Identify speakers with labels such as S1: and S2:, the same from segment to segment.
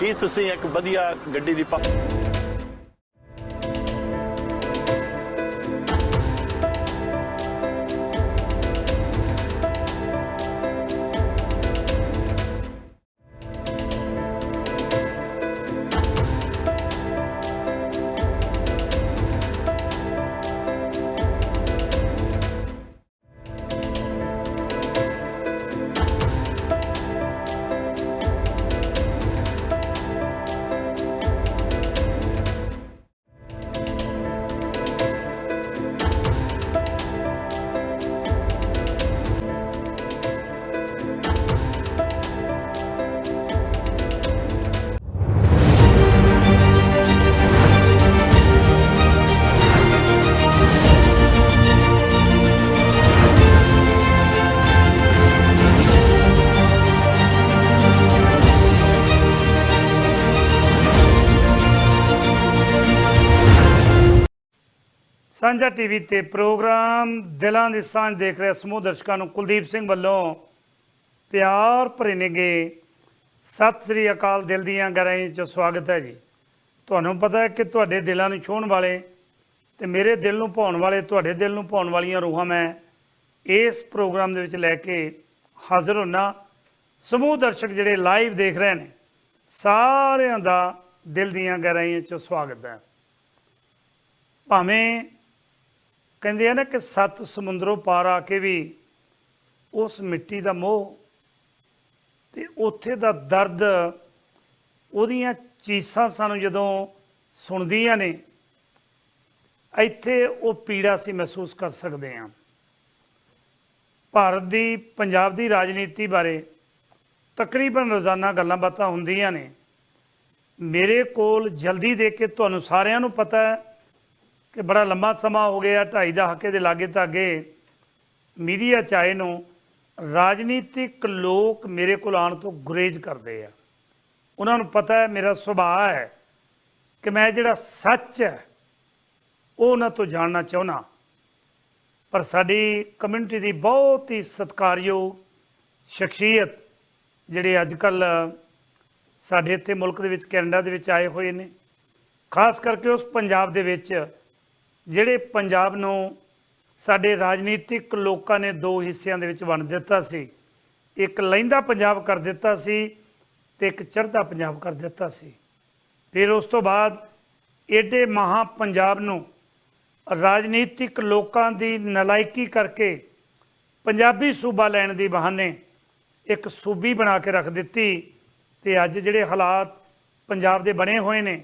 S1: ਕੀ ਤੁਸੀਂ ਇੱਕ ਵਧੀਆ ਗੱਡੀ ਦੀ
S2: ਸਾਂਝਾ ਟੀਵੀ ਤੇ ਪ੍ਰੋਗਰਾਮ ਦਿਲਾਂ ਦੀ ਸਾਂਝ ਦੇਖ ਰਹੇ ਸਮੂਹ ਦਰਸ਼ਕਾਂ ਨੂੰ ਕੁਲਦੀਪ ਸਿੰਘ ਵੱਲੋਂ ਪਿਆਰ ਭਰੇ ਨੇਗੇ ਸਤਿ ਸ੍ਰੀ ਅਕਾਲ ਦਿਲ ਦੀਆਂ ਗਹਿਰਾਈਆਂ 'ਚ ਸਵਾਗਤ ਹੈ ਜੀ। ਤੁਹਾਨੂੰ ਪਤਾ ਹੈ ਕਿ ਤੁਹਾਡੇ ਦਿਲਾਂ ਨੂੰ ਛੂਹਣ ਵਾਲੇ ਤੇ ਮੇਰੇ ਦਿਲ ਨੂੰ ਭਾਉਣ ਵਾਲੇ, ਤੁਹਾਡੇ ਦਿਲ ਨੂੰ ਭਾਉਣ ਵਾਲੀਆਂ ਰੂਹਾਂ ਮੈਂ ਇਸ ਪ੍ਰੋਗਰਾਮ ਦੇ ਵਿੱਚ ਲੈ ਕੇ ਹਾਜ਼ਰ ਹੁੰਨਾ। ਸਮੂਹ ਦਰਸ਼ਕ ਜਿਹੜੇ ਲਾਈਵ ਦੇਖ ਰਹੇ ਨੇ, ਸਾਰਿਆਂ ਦਾ ਦਿਲ ਦੀਆਂ ਗਹਿਰਾਈਆਂ 'ਚ ਸਵਾਗਤ ਹੈ। ਭਾਵੇਂ ਕਹਿੰਦੇ ਆ ਨਾ ਕਿ ਸੱਤ ਸਮੁੰਦਰੋਂ ਪਾਰ ਆ ਕੇ ਵੀ ਉਸ ਮਿੱਟੀ ਦਾ ਮੋਹ ਤੇ ਉੱਥੇ ਦਾ ਦਰਦ, ਉਹਦੀਆਂ ਚੀਸਾਂ ਸਾਨੂੰ ਜਦੋਂ ਸੁਣਦੀਆਂ ਨੇ, ਇੱਥੇ ਉਹ ਪੀੜਾ ਅਸੀਂ ਮਹਿਸੂਸ ਕਰ ਸਕਦੇ ਹਾਂ। ਭਾਰਤ ਦੀ, ਪੰਜਾਬ ਦੀ ਰਾਜਨੀਤੀ ਬਾਰੇ ਤਕਰੀਬਨ ਰੋਜ਼ਾਨਾ ਗੱਲਾਂ ਬਾਤਾਂ ਹੁੰਦੀਆਂ ਨੇ। ਮੇਰੇ ਕੋਲ ਜਲਦੀ ਦੇ ਕੇ ਤੁਹਾਨੂੰ ਸਾਰਿਆਂ ਨੂੰ ਪਤਾ ਹੈ ਕਿ ਬੜਾ ਲੰਮਾ ਸਮਾਂ ਹੋ ਗਿਆ, ਢਾਈ ਦਹਾਕੇ ਦੇ ਲਾਗੇ ਧਾਗੇ। ਮੀਡੀਆ ਚਾਹੇ ਨੂੰ ਰਾਜਨੀਤਿਕ ਲੋਕ ਮੇਰੇ ਕੋਲ ਆਉਣ ਤੋਂ ਗੁਰੇਜ਼ ਕਰਦੇ ਆ। ਉਹਨਾਂ ਨੂੰ ਪਤਾ ਹੈ ਮੇਰਾ ਸੁਭਾਅ ਹੈ ਕਿ ਮੈਂ ਜਿਹੜਾ ਸੱਚ ਹੈ, ਉਹ ਉਹਨਾਂ ਤੋਂ ਜਾਣਨਾ ਚਾਹੁੰਦਾ। ਪਰ ਸਾਡੀ ਕਮਿਊਨਿਟੀ ਦੀ ਬਹੁਤ ਹੀ ਸਤਿਕਾਰਯੋਗ ਸ਼ਖਸੀਅਤ ਜਿਹੜੇ ਅੱਜ ਕੱਲ ਸਾਡੇ ਇੱਥੇ ਮੁਲਕ ਦੇ ਵਿੱਚ, ਕੈਨੇਡਾ ਦੇ ਵਿੱਚ ਆਏ ਹੋਏ ਨੇ, ਖਾਸ ਕਰਕੇ ਉਸ ਪੰਜਾਬ ਦੇ ਵਿੱਚ ਜਿਹੜੇ ਪੰਜਾਬ ਨੂੰ ਸਾਡੇ ਰਾਜਨੀਤਿਕ ਲੋਕਾਂ ਨੇ ਦੋ ਹਿੱਸਿਆਂ ਦੇ ਵਿੱਚ ਵੰਡ ਦਿੱਤਾ ਸੀ ਇੱਕ ਲਹਿੰਦਾ ਪੰਜਾਬ ਕਰ ਦਿੱਤਾ ਸੀ ਤੇ ਇੱਕ ਚੜ੍ਹਦਾ ਪੰਜਾਬ ਕਰ ਦਿੱਤਾ ਸੀ ਫਿਰ ਉਸ ਤੋਂ ਬਾਅਦ ਏਡੇ ਮਹਾ ਪੰਜਾਬ ਨੂੰ ਰਾਜਨੀਤਿਕ ਲੋਕਾਂ ਦੀ ਨਲਾਇਕੀ ਕਰਕੇ ਪੰਜਾਬੀ ਸੂਬਾ ਲੈਣ ਦੀ ਬਹਾਨੇ ਇੱਕ ਸੂਬੀ ਬਣਾ ਕੇ ਰੱਖ ਦਿੱਤੀ ਤੇ ਅੱਜ ਜਿਹੜੇ ਹਾਲਾਤ ਪੰਜਾਬ ਦੇ ਬਣੇ ਹੋਏ ਨੇ,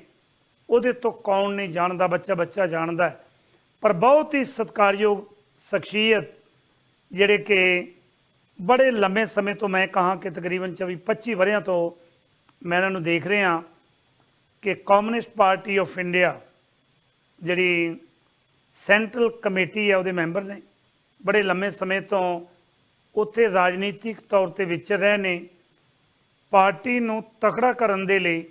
S2: ਉਹਦੇ ਤੋਂ ਕੌਣ ਨਹੀਂ ਜਾਣਦਾ ਬੱਚਾ ਬੱਚਾ ਜਾਣਦਾ ਹੈ। ਪਰ ਬਹੁਤ ਹੀ ਸਤਿਕਾਰਯੋਗ ਸ਼ਖਸੀਅਤ ਜਿਹੜੇ ਕਿ ਬੜੇ ਲੰਮੇ ਸਮੇਂ ਤੋਂ ਮੈਂ ਕਹਾਂ ਕਿ ਤਕਰੀਬਨ 24 25 ਵਰਿਆਂ ਤੋਂ ਮੈਂ ਇਹਨਾਂ ਨੂੰ ਦੇਖ ਰਿਹਾ ਕਿ ਕਮਿਊਨਿਸਟ ਪਾਰਟੀ ਆਫ ਇੰਡੀਆ ਜਿਹੜੀ ਸੈਂਟਰਲ ਕਮੇਟੀ ਹੈ ਉਹਦੇ ਮੈਂਬਰ ਨੇ, ਬੜੇ ਲੰਮੇ ਸਮੇਂ ਤੋਂ ਉੱਥੇ ਰਾਜਨੀਤਿਕ ਤੌਰ ਤੇ ਵਿਚਰ ਰਹੇ ਨੇ, ਪਾਰਟੀ ਨੂੰ ਤਕੜਾ ਕਰਨ ਦੇ ਲਈ,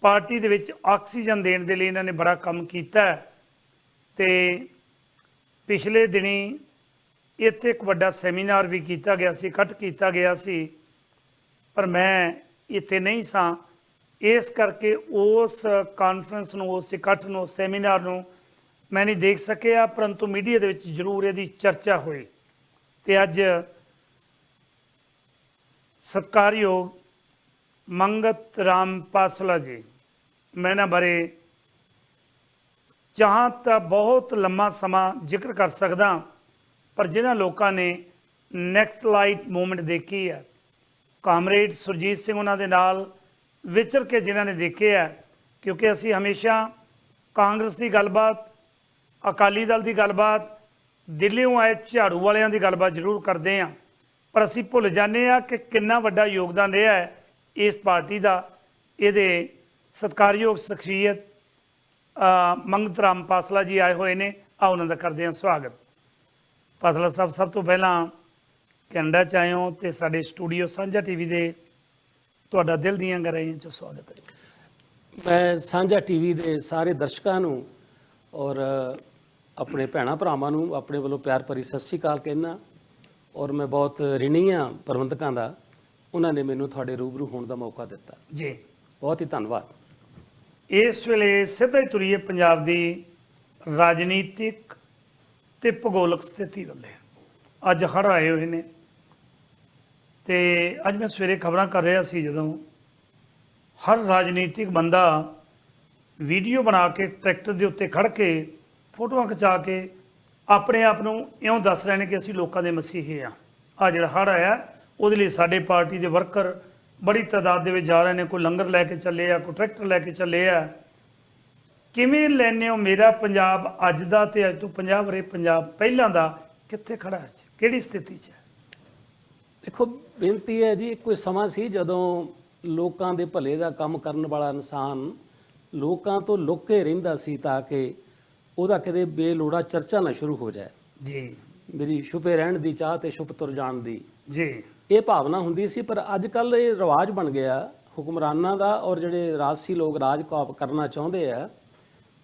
S2: ਪਾਰਟੀ ਦੇ ਵਿੱਚ ਆਕਸੀਜਨ ਦੇਣ ਦੇ ਲਈ ਇਹਨਾਂ ਨੇ ਬੜਾ ਕੰਮ ਕੀਤਾ ਹੈ। ਤੇ ਪਿਛਲੇ ਦਿਨੀ ਇੱਥੇ ਇੱਕ ਵੱਡਾ ਸੈਮੀਨਾਰ ਵੀ ਕੀਤਾ ਗਿਆ ਸੀ, ਇਕੱਠ ਕੀਤਾ ਗਿਆ ਸੀ, ਪਰ ਮੈਂ ਇੱਥੇ ਨਹੀਂ ਸਾਂ। ਇਸ ਕਰਕੇ ਉਸ ਕਾਨਫਰੰਸ ਨੂੰ, ਉਸ ਇਕੱਠ ਨੂੰ, ਉਸ ਸੈਮੀਨਾਰ ਨੂੰ ਮੈਂ ਨਹੀਂ ਦੇਖ ਸਕਿਆ, ਪਰੰਤੂ ਮੀਡੀਆ ਦੇ ਵਿੱਚ ਜ਼ਰੂਰ ਇਹਦੀ ਚਰਚਾ ਹੋਈ। ਤੇ ਅੱਜ ਸਤਿਕਾਰਯੋਗ ਮੰਗਤ ਰਾਮ ਪਾਸਲਾ ਜੀ, ਮੈਂ ਇਹਨਾਂ ਬਾਰੇ ਚਾਹਾਂ ਤਾਂ ਬਹੁਤ ਲੰਮਾ ਸਮਾਂ ਜ਼ਿਕਰ ਕਰ ਸਕਦਾ, ਪਰ ਜਿਨ੍ਹਾਂ ਲੋਕਾਂ ਨੇ ਨੈਕਸਟ ਲਾਈਟ ਮੂਵਮੈਂਟ ਦੇਖੀ ਹੈ, ਕਾਮਰੇਡ ਸੁਰਜੀਤ ਸਿੰਘ ਉਹਨਾਂ ਦੇ ਨਾਲ ਵਿਚਰ ਕੇ ਜਿਨ੍ਹਾਂ ਨੇ ਦੇਖਿਆ ਕਿਉਂਕਿ ਅਸੀਂ ਹਮੇਸ਼ਾ ਕਾਂਗਰਸ ਦੀ ਗੱਲਬਾਤ, ਅਕਾਲੀ ਦਲ ਦੀ ਗੱਲਬਾਤ ਦਿੱਲੀੋਂ ਆਏ ਝਾੜੂ ਵਾਲਿਆਂ ਦੀ ਗੱਲਬਾਤ ਜ਼ਰੂਰ ਕਰਦੇ ਹਾਂ, ਪਰ ਅਸੀਂ ਭੁੱਲ ਜਾਂਦੇ ਆ ਕਿ ਕਿੰਨਾ ਵੱਡਾ ਯੋਗਦਾਨ ਰਿਹਾ ਹੈ ਇਸ ਪਾਰਟੀ ਦਾ, ਇਹਦੇ ਸਤਿਕਾਰਯੋਗ ਸ਼ਖਸੀਅਤ ਮੰਗਤ ਰਾਮ ਪਾਸਲਾ ਜੀ ਆਏ ਹੋਏ ਨੇ ਆ ਉਹਨਾਂ ਦਾ ਕਰਦੇ ਹਾਂ ਸਵਾਗਤ। ਪਾਸਲਾ ਸਾਹਿਬ ਸਭ ਤੋਂ ਪਹਿਲਾਂ ਕੈਨੇਡਾ ਚ ਆਏ ਹੋ ਤੇ ਸਾਡੇ ਸਟੂਡੀਓ ਸਾਂਝਾ ਟੀਵੀ ਦੇ ਤੁਹਾਡਾ ਦਿਲ ਦੀਆਂ ਗਹਿਰਾਈਆਂ ਚ ਸਵਾਗਤ ਹੈ।
S3: ਮੈਂ ਸਾਂਝਾ ਟੀਵੀ ਦੇ ਸਾਰੇ ਦਰਸ਼ਕਾਂ ਨੂੰ ਔਰ ਆਪਣੇ ਭੈਣਾ ਭਰਾਵਾਂ ਨੂੰ ਆਪਣੇ ਵੱਲੋਂ ਪਿਆਰ ਭਰੀ ਸਤਿ ਸ਼੍ਰੀ ਅਕਾਲ ਕਹਿਣਾ ਔਰ ਮੈਂ ਬਹੁਤ ਰਿਣੀ ਹਾਂ ਪ੍ਰਬੰਧਕਾਂ ਦਾ ਉਹਨਾਂ ਨੇ ਮੈਨੂੰ ਤੁਹਾਡੇ ਰੂਬਰੂ ਹੋਣ ਦਾ ਮੌਕਾ ਦਿੱਤਾ।
S2: ਜੀ।
S3: ਬਹੁਤ ਹੀ ਧੰਨਵਾਦ।
S2: ਇਸ ਵੇਲੇ ਸਿੱਧਾ ਹੀ ਤੁਰੀਏ ਪੰਜਾਬ ਦੀ ਰਾਜਨੀਤਿਕ ਤੇ ਭੂਗੋਲਿਕ ਸਥਿਤੀ ਵੱਲੇ। ਅੱਜ ਹੜ੍ਹ ਆਏ ਹੋਏ ਨੇ ਤੇ ਅੱਜ ਮੈਂ ਸਵੇਰੇ ਖਬਰਾਂ ਕਰ ਰਿਹਾ ਸੀ ਜਦੋਂ ਹਰ ਰਾਜਨੀਤਿਕ ਬੰਦਾ ਵੀਡੀਓ ਬਣਾ ਕੇ ਟਰੈਕਟਰ ਦੇ ਉੱਤੇ ਖੜ ਕੇ ਫੋਟੋਆਂ ਖਿਚਾ ਕੇ ਆਪਣੇ ਆਪ ਨੂੰ ਇਉਂ ਦੱਸ ਰਹੇ ਨੇ ਕਿ ਅਸੀਂ ਲੋਕਾਂ ਦੇ ਮਸੀਹੇ ਆ ਆ ਜਿਹੜਾ ਹੜ੍ਹ ਆਇਆ, ਉਹਦੇ ਲਈ ਸਾਡੇ ਪਾਰਟੀ ਦੇ ਵਰਕਰ ਬੜੀ ਤਾਦਾਦ ਦੇ ਵਿੱਚ ਜਾ ਰਹੇ ਨੇ ਕੋਈ ਲੰਗਰ ਲੈ ਕੇ ਚੱਲੇ ਆ ਕੋਈ ਟਰੈਕਟਰ ਲੈ ਕੇ ਚੱਲੇ ਆ। ਕਿਵੇਂ ਲੈਨੇ ਹੋ? ਮੇਰਾ ਪੰਜਾਬ ਅੱਜ ਦਾ ਤੇ ਅੱਜ ਤੋਂ 50 ਵਰੇ ਪੰਜਾਬ ਪਹਿਲਾਂ ਦਾ ਕਿੱਥੇ ਖੜਾ ਹੈ? ਕਿਹੜੀ ਸਥਿਤੀ 'ਚ ਹੈ?
S3: ਦੇਖੋ ਬੇਨਤੀ ਹੈ ਜੀ ਕੋਈ ਸਮਾਂ ਸੀ ਜਦੋਂ ਲੋਕਾਂ ਦੇ ਭਲੇ ਦਾ ਕੰਮ ਕਰਨ ਵਾਲਾ ਇਨਸਾਨ ਲੋਕਾਂ ਤੋਂ ਲੁੱਕ ਰਹਿੰਦਾ ਸੀ ਤਾਂ ਕਿ ਉਹਦਾ ਕਦੇ ਬੇਲੋੜਾ ਚਰਚਾ ਨਾ ਸ਼ੁਰੂ ਹੋ ਜਾਏ।
S2: ਜੀ।
S3: ਮੇਰੀ ਛੁਪੇ ਰਹਿਣ ਦੀ ਚਾਹ ਤੇ ਛੁਪ ਤੁਰ ਜਾਣ ਦੀ।
S2: ਜੀ।
S3: ਇਹ ਭਾਵਨਾ ਹੁੰਦੀ ਸੀ ਪਰ ਅੱਜ ਕੱਲ ਇਹ ਰਿਵਾਜ ਬਣ ਗਿਆ। ਹੁਕਮਰਾਨਾਂ ਦਾ ਔਰ ਜਿਹੜੇ ਰਾਜਸੀ ਲੋਕ ਰਾਜ ਕਾਪ ਕਰਨਾ ਚਾਹੁੰਦੇ ਆ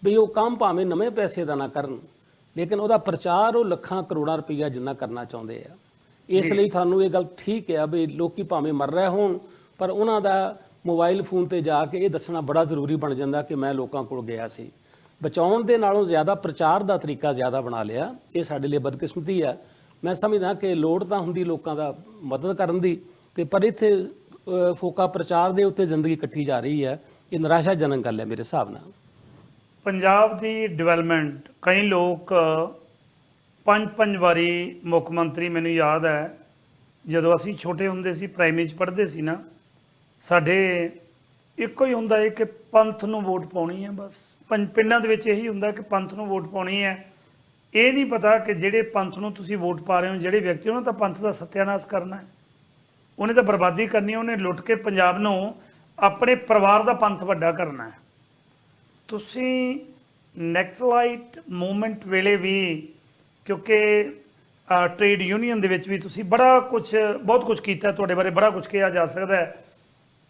S3: ਵੀ ਉਹ ਕੰਮ ਭਾਵੇਂ ਨਵੇਂ ਪੈਸੇ ਦਾ ਨਾ ਕਰਨ ਲੇਕਿਨ ਉਹਦਾ ਪ੍ਰਚਾਰ ਉਹ ਲੱਖਾਂ ਕਰੋੜਾਂ ਰੁਪਈਆ ਜਿੰਨਾ ਕਰਨਾ ਚਾਹੁੰਦੇ ਆ। ਇਸ ਲਈ ਤੁਹਾਨੂੰ ਇਹ ਗੱਲ ਠੀਕ ਹੈ ਵੀ ਲੋਕੀ ਭਾਵੇਂ ਮਰ ਰਹੇ ਹੋਣ ਪਰ ਉਹਨਾਂ ਦਾ ਮੋਬਾਈਲ ਫੋਨ ਤੇ ਜਾ ਕੇ ਇਹ ਦੱਸਣਾ ਬੜਾ ਜ਼ਰੂਰੀ ਬਣ ਜਾਂਦਾ ਕਿ ਮੈਂ ਲੋਕਾਂ ਕੋਲ ਗਿਆ ਸੀ। ਬਚਾਉਣ ਦੇ ਨਾਲੋਂ ਜ਼ਿਆਦਾ ਪ੍ਰਚਾਰ ਦਾ ਤਰੀਕਾ ਜ਼ਿਆਦਾ ਬਣਾ ਲਿਆ। ਇਹ ਸਾਡੇ ਲਈ ਬਦਕਿਸਮਤੀ ਆ। ਮੈਂ ਸਮਝਦਾ ਕਿ ਲੋੜ ਤਾਂ ਹੁੰਦੀ ਲੋਕਾਂ ਦਾ ਮਦਦ ਕਰਨ ਦੀ, ਤੇ ਪਰ ਇੱਥੇ ਫੋਕਾ ਪ੍ਰਚਾਰ ਦੇ ਉੱਤੇ ਜ਼ਿੰਦਗੀ ਕੱਟੀ ਜਾ ਰਹੀ ਹੈ। ਇਹ ਨਿਰਾਸ਼ਾਜਨਕ ਗੱਲ ਹੈ ਮੇਰੇ ਹਿਸਾਬ ਨਾਲ।
S2: ਪੰਜਾਬ ਦੀ ਡਿਵੈਲਪਮੈਂਟ ਕਈ ਲੋਕ ਪੰਜ ਪੰਜ ਵਾਰੀ ਮੁੱਖ ਮੰਤਰੀ ਮੈਨੂੰ ਯਾਦ ਹੈ, ਜਦੋਂ ਅਸੀਂ ਛੋਟੇ ਹੁੰਦੇ ਸੀ ਪ੍ਰਾਇਮਰੀ ਚ ਪੜ੍ਹਦੇ ਸੀ ਨਾ, ਸਾਡੇ ਇੱਕੋ ਹੀ ਹੁੰਦਾ ਹੈ ਕਿ ਪੰਥ ਨੂੰ ਵੋਟ ਪਾਉਣੀ ਹੈ ਬਸ। ਪੰਜ ਪਿੰਡਾਂ ਦੇ ਵਿੱਚ ਇਹੀ ਹੁੰਦਾ ਕਿ ਪੰਥ ਨੂੰ ਵੋਟ ਪਾਉਣੀ ਹੈ। ਇਹ ਨਹੀਂ ਪਤਾ ਕਿ ਜਿਹੜੇ ਪੰਥ ਨੂੰ ਤੁਸੀਂ ਵੋਟ ਪਾ ਰਹੇ ਹੋ ਜਿਹੜੇ ਵਿਅਕਤੀ ਉਹਨਾਂ ਤਾਂ ਪੰਥ ਦਾ ਸਤਿਆਨਾਸ਼ ਕਰਨਾ ਹੈ। ਉਹਨੇ ਤਾਂ ਬਰਬਾਦੀ ਕਰਨੀ ਹੈ, ਉਹਨੇ ਲੁੱਟ ਕੇ ਪੰਜਾਬ ਨੂੰ ਆਪਣੇ ਪਰਿਵਾਰ ਦਾ ਪੰਥ ਵੱਡਾ ਕਰਨਾ ਹੈ। ਤੁਸੀਂ ਨੈਕਸਲਾਈਟ ਮੂਵਮੈਂਟ ਵੇਲੇ ਵੀ ਕਿਉਂਕਿ ਟ੍ਰੇਡ ਯੂਨੀਅਨ ਦੇ ਵਿੱਚ ਵੀ ਤੁਸੀਂ ਬੜਾ ਕੁਝ ਬਹੁਤ ਕੁਝ ਕੀਤਾ ਤੁਹਾਡੇ ਬਾਰੇ ਬੜਾ ਕੁਝ ਕਿਹਾ ਜਾ ਸਕਦਾ ਹੈ।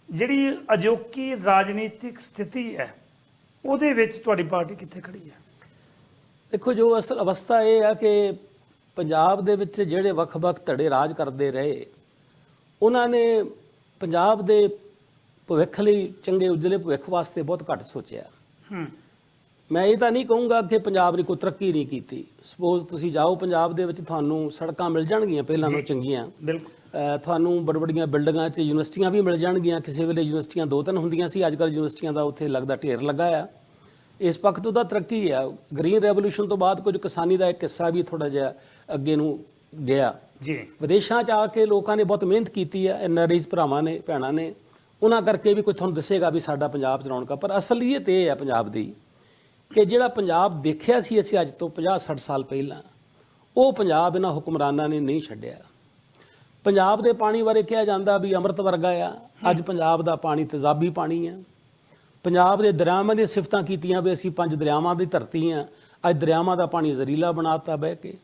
S2: ਜਿਹੜੀ ਅਜੋਕੀ ਰਾਜਨੀਤਿਕ ਸਥਿਤੀ ਹੈ ਉਹਦੇ ਵਿੱਚ ਤੁਹਾਡੀ ਪਾਰਟੀ ਕਿੱਥੇ ਖੜੀ ਹੈ?
S3: ਦੇਖੋ ਜੋ ਅਸਲ ਅਵਸਥਾ ਇਹ ਹੈ ਕਿ ਪੰਜਾਬ ਦੇ ਵਿੱਚ ਜਿਹੜੇ ਵੱਖ-ਵੱਖ ਧੜੇ ਰਾਜ ਕਰਦੇ ਰਹੇ ਉਹਨਾਂ ਨੇ ਪੰਜਾਬ ਦੇ ਭਵਿੱਖ ਲਈ ਚੰਗੇ ਉਜਲੇ ਭਵਿੱਖ ਵਾਸਤੇ ਬਹੁਤ ਘੱਟ ਸੋਚਿਆ।
S2: ਹੂੰ।
S3: ਮੈਂ ਇਹ ਤਾਂ ਨਹੀਂ ਕਹੂੰਗਾ ਕਿ ਪੰਜਾਬ ਨੇ ਕੋਈ ਤਰੱਕੀ ਨਹੀਂ ਕੀਤੀ। ਸਪੋਜ਼ ਤੁਸੀਂ ਜਾਓ ਪੰਜਾਬ ਦੇ ਵਿੱਚ ਤੁਹਾਨੂੰ ਸੜਕਾਂ ਮਿਲ ਜਾਣਗੀਆਂ ਪਹਿਲਾਂ ਨਾਲੋਂ ਚੰਗੀਆਂ।
S2: ਬਿਲਕੁਲ।
S3: ਤੁਹਾਨੂੰ ਬੜ ਬੜੀਆਂ ਬਿਲਡਿੰਗਾਂ 'ਚ ਯੂਨੀਵਰਸਿਟੀਆਂ ਵੀ ਮਿਲ ਜਾਣਗੀਆਂ। ਕਿਸੇ ਵੇਲੇ ਯੂਨੀਵਰਸਿਟੀਆਂ ਦੋ ਤਿੰਨ ਹੁੰਦੀਆਂ ਸੀ ਅੱਜ ਕੱਲ੍ਹ ਯੂਨੀਵਰਸਿਟੀਆਂ ਦਾ ਉੱਥੇ ਲੱਗਦਾ ਢੇਰ ਲੱਗਾ ਆ। ਇਸ ਪੱਖ ਤੋਂ ਤਾਂ ਤਰੱਕੀ ਆ ਗ੍ਰੀਨ ਰੈਵੋਲੂਸ਼ਨ ਤੋਂ ਬਾਅਦ ਕੁਝ ਕਿਸਾਨੀ ਦਾ ਇੱਕ ਹਿੱਸਾ ਵੀ ਥੋੜਾ ਜਿਹਾ ਅੱਗੇ ਨੂੰ ਗਿਆ।
S2: ਜੀ।
S3: ਵਿਦੇਸ਼ਾਂ 'ਚ ਆ ਕੇ ਲੋਕਾਂ ਨੇ ਬਹੁਤ ਮਿਹਨਤ ਕੀਤੀ ਹੈ। ਐਨਆਰਆਈਜ਼ ਭਰਾਵਾਂ ਨੇ ਭੈਣਾਂ ਨੇ। ਉਹਨਾਂ ਕਰਕੇ ਵੀ ਕੋਈ ਤੁਹਾਨੂੰ ਦੱਸੇਗਾ ਵੀ ਸਾਡਾ ਪੰਜਾਬ 'ਚ ਰੌਣਕਾਂ ਪਰ ਅਸਲੀਅਤ ਇਹ ਹੈ ਪੰਜਾਬ ਦੀ ਕਿ ਜਿਹੜਾ ਪੰਜਾਬ ਦੇਖਿਆ ਸੀ ਅਸੀਂ ਅੱਜ ਤੋਂ 50 60 ਸਾਲ ਪਹਿਲਾਂ ਉਹ ਪੰਜਾਬ ਇਹਨਾਂ ਹੁਕਮਰਾਨਾਂ ਨੇ ਨਹੀਂ ਛੱਡਿਆ। ਪੰਜਾਬ ਦੇ ਪਾਣੀ ਬਾਰੇ ਕਿਹਾ ਜਾਂਦਾ ਵੀ ਅੰਮ੍ਰਿਤ ਵਰਗਾ ਆ। ਅੱਜ ਪੰਜਾਬ ਦਾ ਪਾਣੀ ਤੇਜ਼ਾਬੀ ਪਾਣੀ ਆ। ਪੰਜਾਬ ਦੇ ਦਰਿਆਵਾਂ ਦੀਆਂ ਸਿਫਤਾਂ ਕੀਤੀਆਂ ਵੀ ਅਸੀਂ ਪੰਜ ਦਰਿਆਵਾਂ ਦੀ ਧਰਤੀ ਆ। ਅੱਜ ਦਰਿਆਵਾਂ ਦਾ ਪਾਣੀ ਜ਼ਰੀਲਾ ਬਣਾਤਾ ਬਹਿ ਕੇ।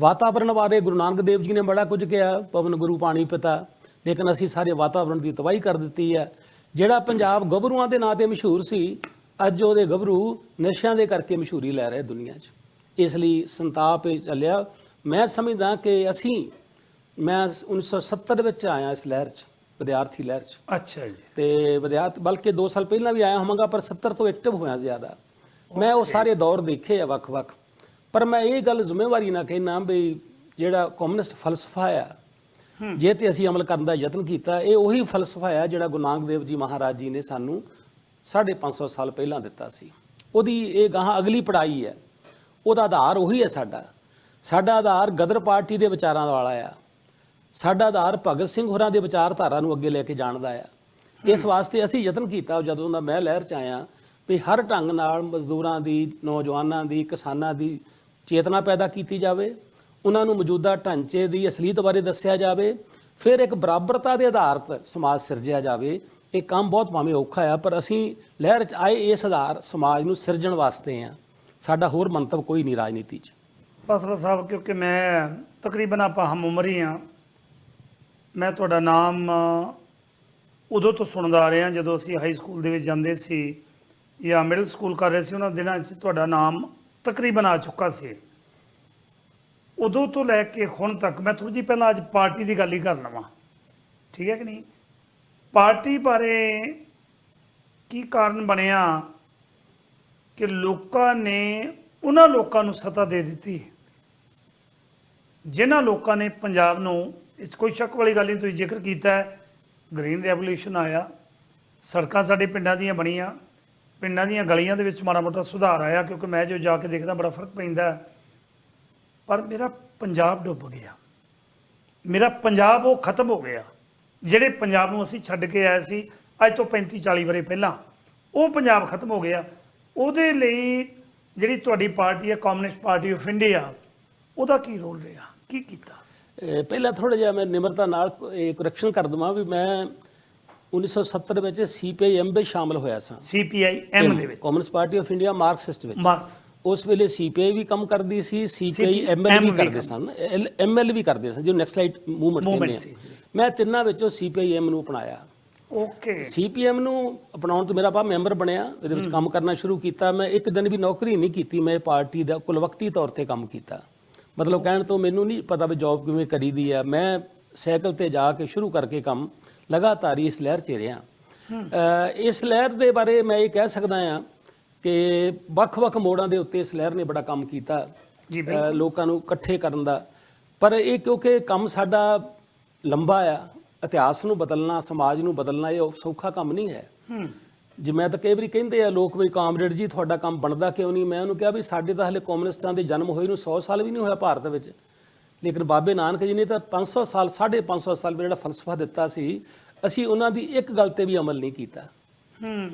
S3: ਵਾਤਾਵਰਣ ਬਾਰੇ ਗੁਰੂ ਨਾਨਕ ਦੇਵ ਜੀ ਨੇ ਬੜਾ ਕੁਝ ਕਿਹਾ, ਪਵਨ ਗੁਰੂ ਪਾਣੀ ਪਿਤਾ। ਲੇਕਿਨ ਅਸੀਂ ਸਾਰੇ ਵਾਤਾਵਰਣ ਦੀ ਤਬਾਹੀ ਕਰ ਦਿੱਤੀ ਹੈ ਜਿਹੜਾ ਪੰਜਾਬ ਗੱਭਰੂਆਂ ਦੇ ਨਾਂ ਤੇ ਮਸ਼ਹੂਰ ਸੀ, ਅੱਜ ਉਹਦੇ ਗੱਭਰੂ ਨਸ਼ਿਆਂ ਦੇ ਕਰਕੇ ਮਸ਼ਹੂਰੀ ਲੈ ਰਹੇ ਦੁਨੀਆ 'ਚ। ਇਸ ਲਈ ਸੰਤਾਪ ਇਹ ਚੱਲਿਆ। ਮੈਂ ਸਮਝਦਾ ਕਿ ਅਸੀਂ, ਮੈਂ 1970 ਵਿੱਚ ਆਇਆ ਇਸ ਲਹਿਰ 'ਚ। ਵਿਦਿਆਰਥੀ ਲਹਿਰ 'ਚ।
S2: ਅੱਛਾ ਜੀ।
S3: ਤੇ ਵਿਦਿਆਰਥ ਬਲਕਿ 2 ਸਾਲ ਪਹਿਲਾਂ ਵੀ ਆਇਆ ਹੋਵਾਂਗਾ ਪਰ 70 ਤੋਂ ਐਕਟਿਵ ਹੋਇਆ ਜ਼ਿਆਦਾ। ਮੈਂ ਉਹ ਸਾਰੇ ਦੌਰ ਦੇਖੇ ਆ ਵੱਖ-ਵੱਖ ਪਰ ਮੈਂ ਇਹ ਗੱਲ ਜ਼ਿੰਮੇਵਾਰੀ ਨਾਲ ਕਹਿਣਾ ਵੀ ਜਿਹੜਾ ਕਮਿਊਨਿਸਟ ਫਲਸਫਾ ਆ ਜੇ ਤੇ ਅਸੀਂ ਅਮਲ ਕਰਨ ਦਾ ਯਤਨ ਕੀਤਾ ਇਹ ਉਹੀ ਫਲਸਫਾ ਆ ਜਿਹੜਾ ਗੁਰੂ ਨਾਨਕ ਦੇਵ ਜੀ ਮਹਾਰਾਜ ਜੀ ਨੇ ਸਾਨੂੰ 550 ਸਾਲ ਪਹਿਲਾਂ ਦਿੱਤਾ ਸੀ। ਉਹਦੀ ਇਹ ਗਾਹਾਂ ਅਗਲੀ ਪੜਾਈ ਹੈ। ਉਹਦਾ ਆਧਾਰ ਉਹੀ ਹੈ ਸਾਡਾ। ਸਾਡਾ ਆਧਾਰ ਗਦਰ ਪਾਰਟੀ ਦੇ ਵਿਚਾਰਾਂ ਵਾਲਾ ਆ। ਸਾਡਾ ਆਧਾਰ ਭਗਤ ਸਿੰਘ ਹੋਰਾਂ ਦੇ ਵਿਚਾਰਧਾਰਾ ਨੂੰ ਅੱਗੇ ਲੈ ਕੇ ਜਾਣ ਦਾ ਆ। ਇਸ ਵਾਸਤੇ ਅਸੀਂ ਯਤਨ ਕੀਤਾ ਜਦੋਂ ਦਾ ਮੈਂ ਲਹਿਰ ਚ ਆਇਆ ਵੀ ਹਰ ਢੰਗ ਨਾਲ ਮਜ਼ਦੂਰਾਂ ਦੀ, ਨੌਜਵਾਨਾਂ ਦੀ, ਕਿਸਾਨਾਂ ਦੀ ਚੇਤਨਾ ਪੈਦਾ ਕੀਤੀ ਜਾਵੇ। ਉਹਨਾਂ ਨੂੰ ਮੌਜੂਦਾ ਢਾਂਚੇ ਦੀ ਅਸਲੀਅਤ ਬਾਰੇ ਦੱਸਿਆ ਜਾਵੇ। ਫਿਰ ਇੱਕ ਬਰਾਬਰਤਾ ਦੇ ਆਧਾਰਿਤ ਸਮਾਜ ਸਿਰਜਿਆ ਜਾਵੇ। ਇਹ ਕੰਮ ਬਹੁਤ ਭਾਵੇਂ ਔਖਾ ਆ, ਪਰ ਅਸੀਂ ਲਹਿਰ ਚ ਆਏ ਇਸ ਆਧਾਰ ਸਮਾਜ ਨੂੰ ਸਿਰਜਣ ਵਾਸਤੇ ਆ। ਸਾਡਾ ਹੋਰ ਮੰਤਵ ਕੋਈ ਨਹੀਂ ਰਾਜਨੀਤੀ 'ਚ।
S2: ਫਸਲਾ ਸਾਹਿਬ, ਕਿਉਂਕਿ ਮੈਂ ਤਕਰੀਬਨ ਆਪਾਂ ਹਮ ਉਮਰ ਹੀ ਆ। ਮੈਂ ਤੁਹਾਡਾ ਨਾਮ ਉਦੋਂ ਤੋਂ ਸੁਣਦਾ ਆ ਰਿਹਾ, ਜਦੋਂ ਅਸੀਂ ਹਾਈ ਸਕੂਲ ਦੇ ਵਿੱਚ ਜਾਂਦੇ ਸੀ ਜਾਂ ਮਿਡਲ ਸਕੂਲ ਕਰ ਰਹੇ ਸੀ, ਉਹਨਾਂ ਦਿਨਾਂ 'ਚ ਤੁਹਾਡਾ ਨਾਮ ਤਕਰੀਬਨ ਆ ਚੁੱਕਾ ਸੀ। ਉਦੋਂ ਤੋਂ ਲੈ ਕੇ ਹੁਣ ਤੱਕ, ਮੈਂ ਥੋੜੀ ਜਿਹੀ ਪਹਿਲਾਂ ਅੱਜ ਪਾਰਟੀ ਦੀ ਗੱਲ ਹੀ ਕਰ ਲਵਾਂ। ਠੀਕ ਹੈ ਕਿ ਨਹੀਂ? ਪਾਰਟੀ ਬਾਰੇ ਕੀ ਕਾਰਨ ਬਣਿਆ ਕਿ ਲੋਕਾਂ ਨੇ ਉਹਨਾਂ ਲੋਕਾਂ ਨੂੰ ਸੱਤਾ ਦੇ ਦਿੱਤੀ? ਜਿਨ੍ਹਾਂ ਲੋਕਾਂ ਨੇ ਪੰਜਾਬ ਨੂੰ ਇਸ 'ਚ ਕੋਈ ਸ਼ੱਕ ਵਾਲੀ ਗੱਲ ਨਹੀਂ, ਤੁਸੀਂ ਜ਼ਿਕਰ ਕੀਤਾ ਹੈ। ਗ੍ਰੀਨ ਰੈਵੋਲੂਸ਼ਨ ਆਇਆ। ਸੜਕਾਂ ਸਾਡੇ ਪਿੰਡਾਂ ਦੀਆਂ ਬਣੀਆਂ। ਪਿੰਡਾਂ ਦੀਆਂ ਗਲੀਆਂ ਦੇ ਵਿੱਚ ਮਾੜਾ ਮੋਟਾ ਸੁਧਾਰ ਆਇਆ, ਕਿਉਂਕਿ ਮੈਂ ਜੋ ਜਾ ਕੇ ਦੇਖਦਾ ਬੜਾ ਫ਼ਰਕ ਪੈਂਦਾ ਪਰ ਮੇਰਾ ਪੰਜਾਬ ਡੁੱਬ ਗਿਆ। ਮੇਰਾ ਪੰਜਾਬ ਉਹ ਖਤਮ ਹੋ ਗਿਆ। ਜਿਹੜੇ ਪੰਜਾਬ ਨੂੰ ਅਸੀਂ ਛੱਡ ਕੇ ਆਏ ਸੀ, ਅੱਜ ਤੋਂ 35 40 ਵਰੇ ਪਹਿਲਾਂ, ਉਹ ਪੰਜਾਬ ਖਤਮ ਹੋ ਗਿਆ। ਉਹਦੇ ਲਈ ਜਿਹੜੀ ਤੁਹਾਡੀ ਪਾਰਟੀ ਹੈ ਕਮਿਊਨਿਸਟ ਪਾਰਟੀ ਆਫ ਇੰਡੀਆ ਉਹਦਾ ਕੀ ਰੋਲ ਰਿਹਾ? ਕੀ ਕੀਤਾ?
S3: ਪਹਿਲਾਂ ਥੋੜਾ ਜਿਹਾ ਮੈਂ ਨਿਮਰਤਾ ਨਾਲ ਇਹ ਕਰੈਕਸ਼ਨ ਕਰ ਦਵਾਂ ਵੀ ਮੈਂ 1970 ਵਿੱਚ ਸੀਪੀਆਈਐਮ ਵਿੱਚ ਸ਼ਾਮਲ ਹੋਇਆ ਸਾਂ।
S2: ਸੀਪੀਆਈ ਐਮ ਦੇ ਵਿੱਚ।
S3: Communist Party of India Marxist ਵਿੱਚ।
S2: ਮਾਰਕਸ
S3: ਉਸ ਵੇਲੇ ਸੀਪੀਆਈ ਵੀ ਕੰਮ ਕਰਦੀ ਸੀ ਸੀਪੀਆਈ
S2: CPI
S3: ਐਮਐਲ ਵੀ ਕਰਦੇ ਸਨ। ਐਮਐਲ ਵੀ ਕਰਦੇ ਸਨ ਜੋ ਨੈਕਸਲਾਈਟ ਮੂਵਮੈਂਟ
S2: Movement
S3: ਕਹਿੰਦੇ ਆ। ਮੈਂ ਤਿੰਨਾਂ ਵਿੱਚੋਂ ਸੀਪੀਆਈਐਮ ਨੂੰ ਅਪਣਾਇਆ।
S2: ਓਕੇ।
S3: ਸੀਪੀਐਮ ਨੂੰ ਅਪਣਾਉਣ ਤੋਂ ਮੇਰਾ ਬਾਪ ਮੈਂਬਰ ਬਣਿਆ ਇਹਦੇ ਵਿੱਚ ਕੰਮ ਕਰਨਾ ਸ਼ੁਰੂ ਕੀਤਾ। ਮੈਂ ਇੱਕ ਦਿਨ ਵੀ ਨੌਕਰੀ ਨਹੀਂ ਕੀਤੀ ਮੈਂ ਪਾਰਟੀ ਦਾ ਕੁਲਵਕਤੀ ਤੌਰ ਤੇ ਕੰਮ ਕੀਤਾ। ਮਤਲਬ ਕਹਿਣ ਤੋਂ ਮੈਨੂੰ ਨਹੀਂ ਪਤਾ ਵੀ ਜੌਬ ਕਿਵੇਂ ਕਰੀਦੀ ਆ। ਮੈਂ ਸਾਈਕਲ ਤੇ ਜਾ ਕੇ ਸ਼ੁਰੂ ਕਰਕੇ ਕੰਮ ਲਗਾਤਾਰ ਇਸ ਲਹਿਰ 'ਚ ਰਿਹਾ। ਇਸ ਲਹਿਰ ਦੇ ਬਾਰੇ ਮੈਂ ਇਹ ਕਹਿ ਸਕਦਾ ਆ ਕਿ ਵੱਖ-ਵੱਖ ਮੋੜਾਂ ਦੇ ਉੱਤੇ ਇਸ ਲਹਿਰ ਨੇ ਬੜਾ ਕੰਮ ਕੀਤਾ
S2: ਜੀ,
S3: ਲੋਕਾਂ ਨੂੰ ਇਕੱਠੇ ਕਰਨ ਦਾ। ਪਰ ਇਹ ਕਿਉਂਕਿ ਕੰਮ ਸਾਡਾ ਲੰਬਾ ਆ ਇਤਿਹਾਸ ਨੂੰ ਬਦਲਣਾ ਸਮਾਜ ਨੂੰ ਬਦਲਣਾ ਇਹ ਸੌਖਾ ਕੰਮ ਨਹੀਂ ਹੈ।
S2: ਹੂੰ।
S3: ਜੇ ਮੈਂ ਤਾਂ ਕਈ ਵਾਰੀ ਕਹਿੰਦੇ ਆ ਲੋਕ ਵੀ ਕਾਮਰੇਡ ਜੀ ਤੁਹਾਡਾ ਕੰਮ ਬਣਦਾ ਕਿਉਂ ਨਹੀਂ? ਮੈਂ ਉਹਨੂੰ ਕਿਹਾ ਵੀ ਸਾਡੇ ਤਾਂ ਹਲੇ ਕਮਿਊਨਿਸਟਾਂ ਦੇ ਜਨਮ ਹੋਏ ਨੂੰ 100 ਸਾਲ ਵੀ ਨਹੀਂ ਹੋਇਆ ਭਾਰਤ ਵਿੱਚ। ਲੇਕਿਨ ਬਾਬੇ ਨਾਨਕ ਜੀ ਨੇ ਤਾਂ 500 ਸਾਲ 550 ਸਾਲ ਜਿਹੜਾ ਫਲਸਫਾ ਦਿੱਤਾ ਸੀ ਅਸੀਂ ਉਹਨਾਂ ਦੀ ਇੱਕ ਗੱਲ ਤੇ ਵੀ ਅਮਲ ਨਹੀਂ ਕੀਤਾ।
S2: ਹੂੰ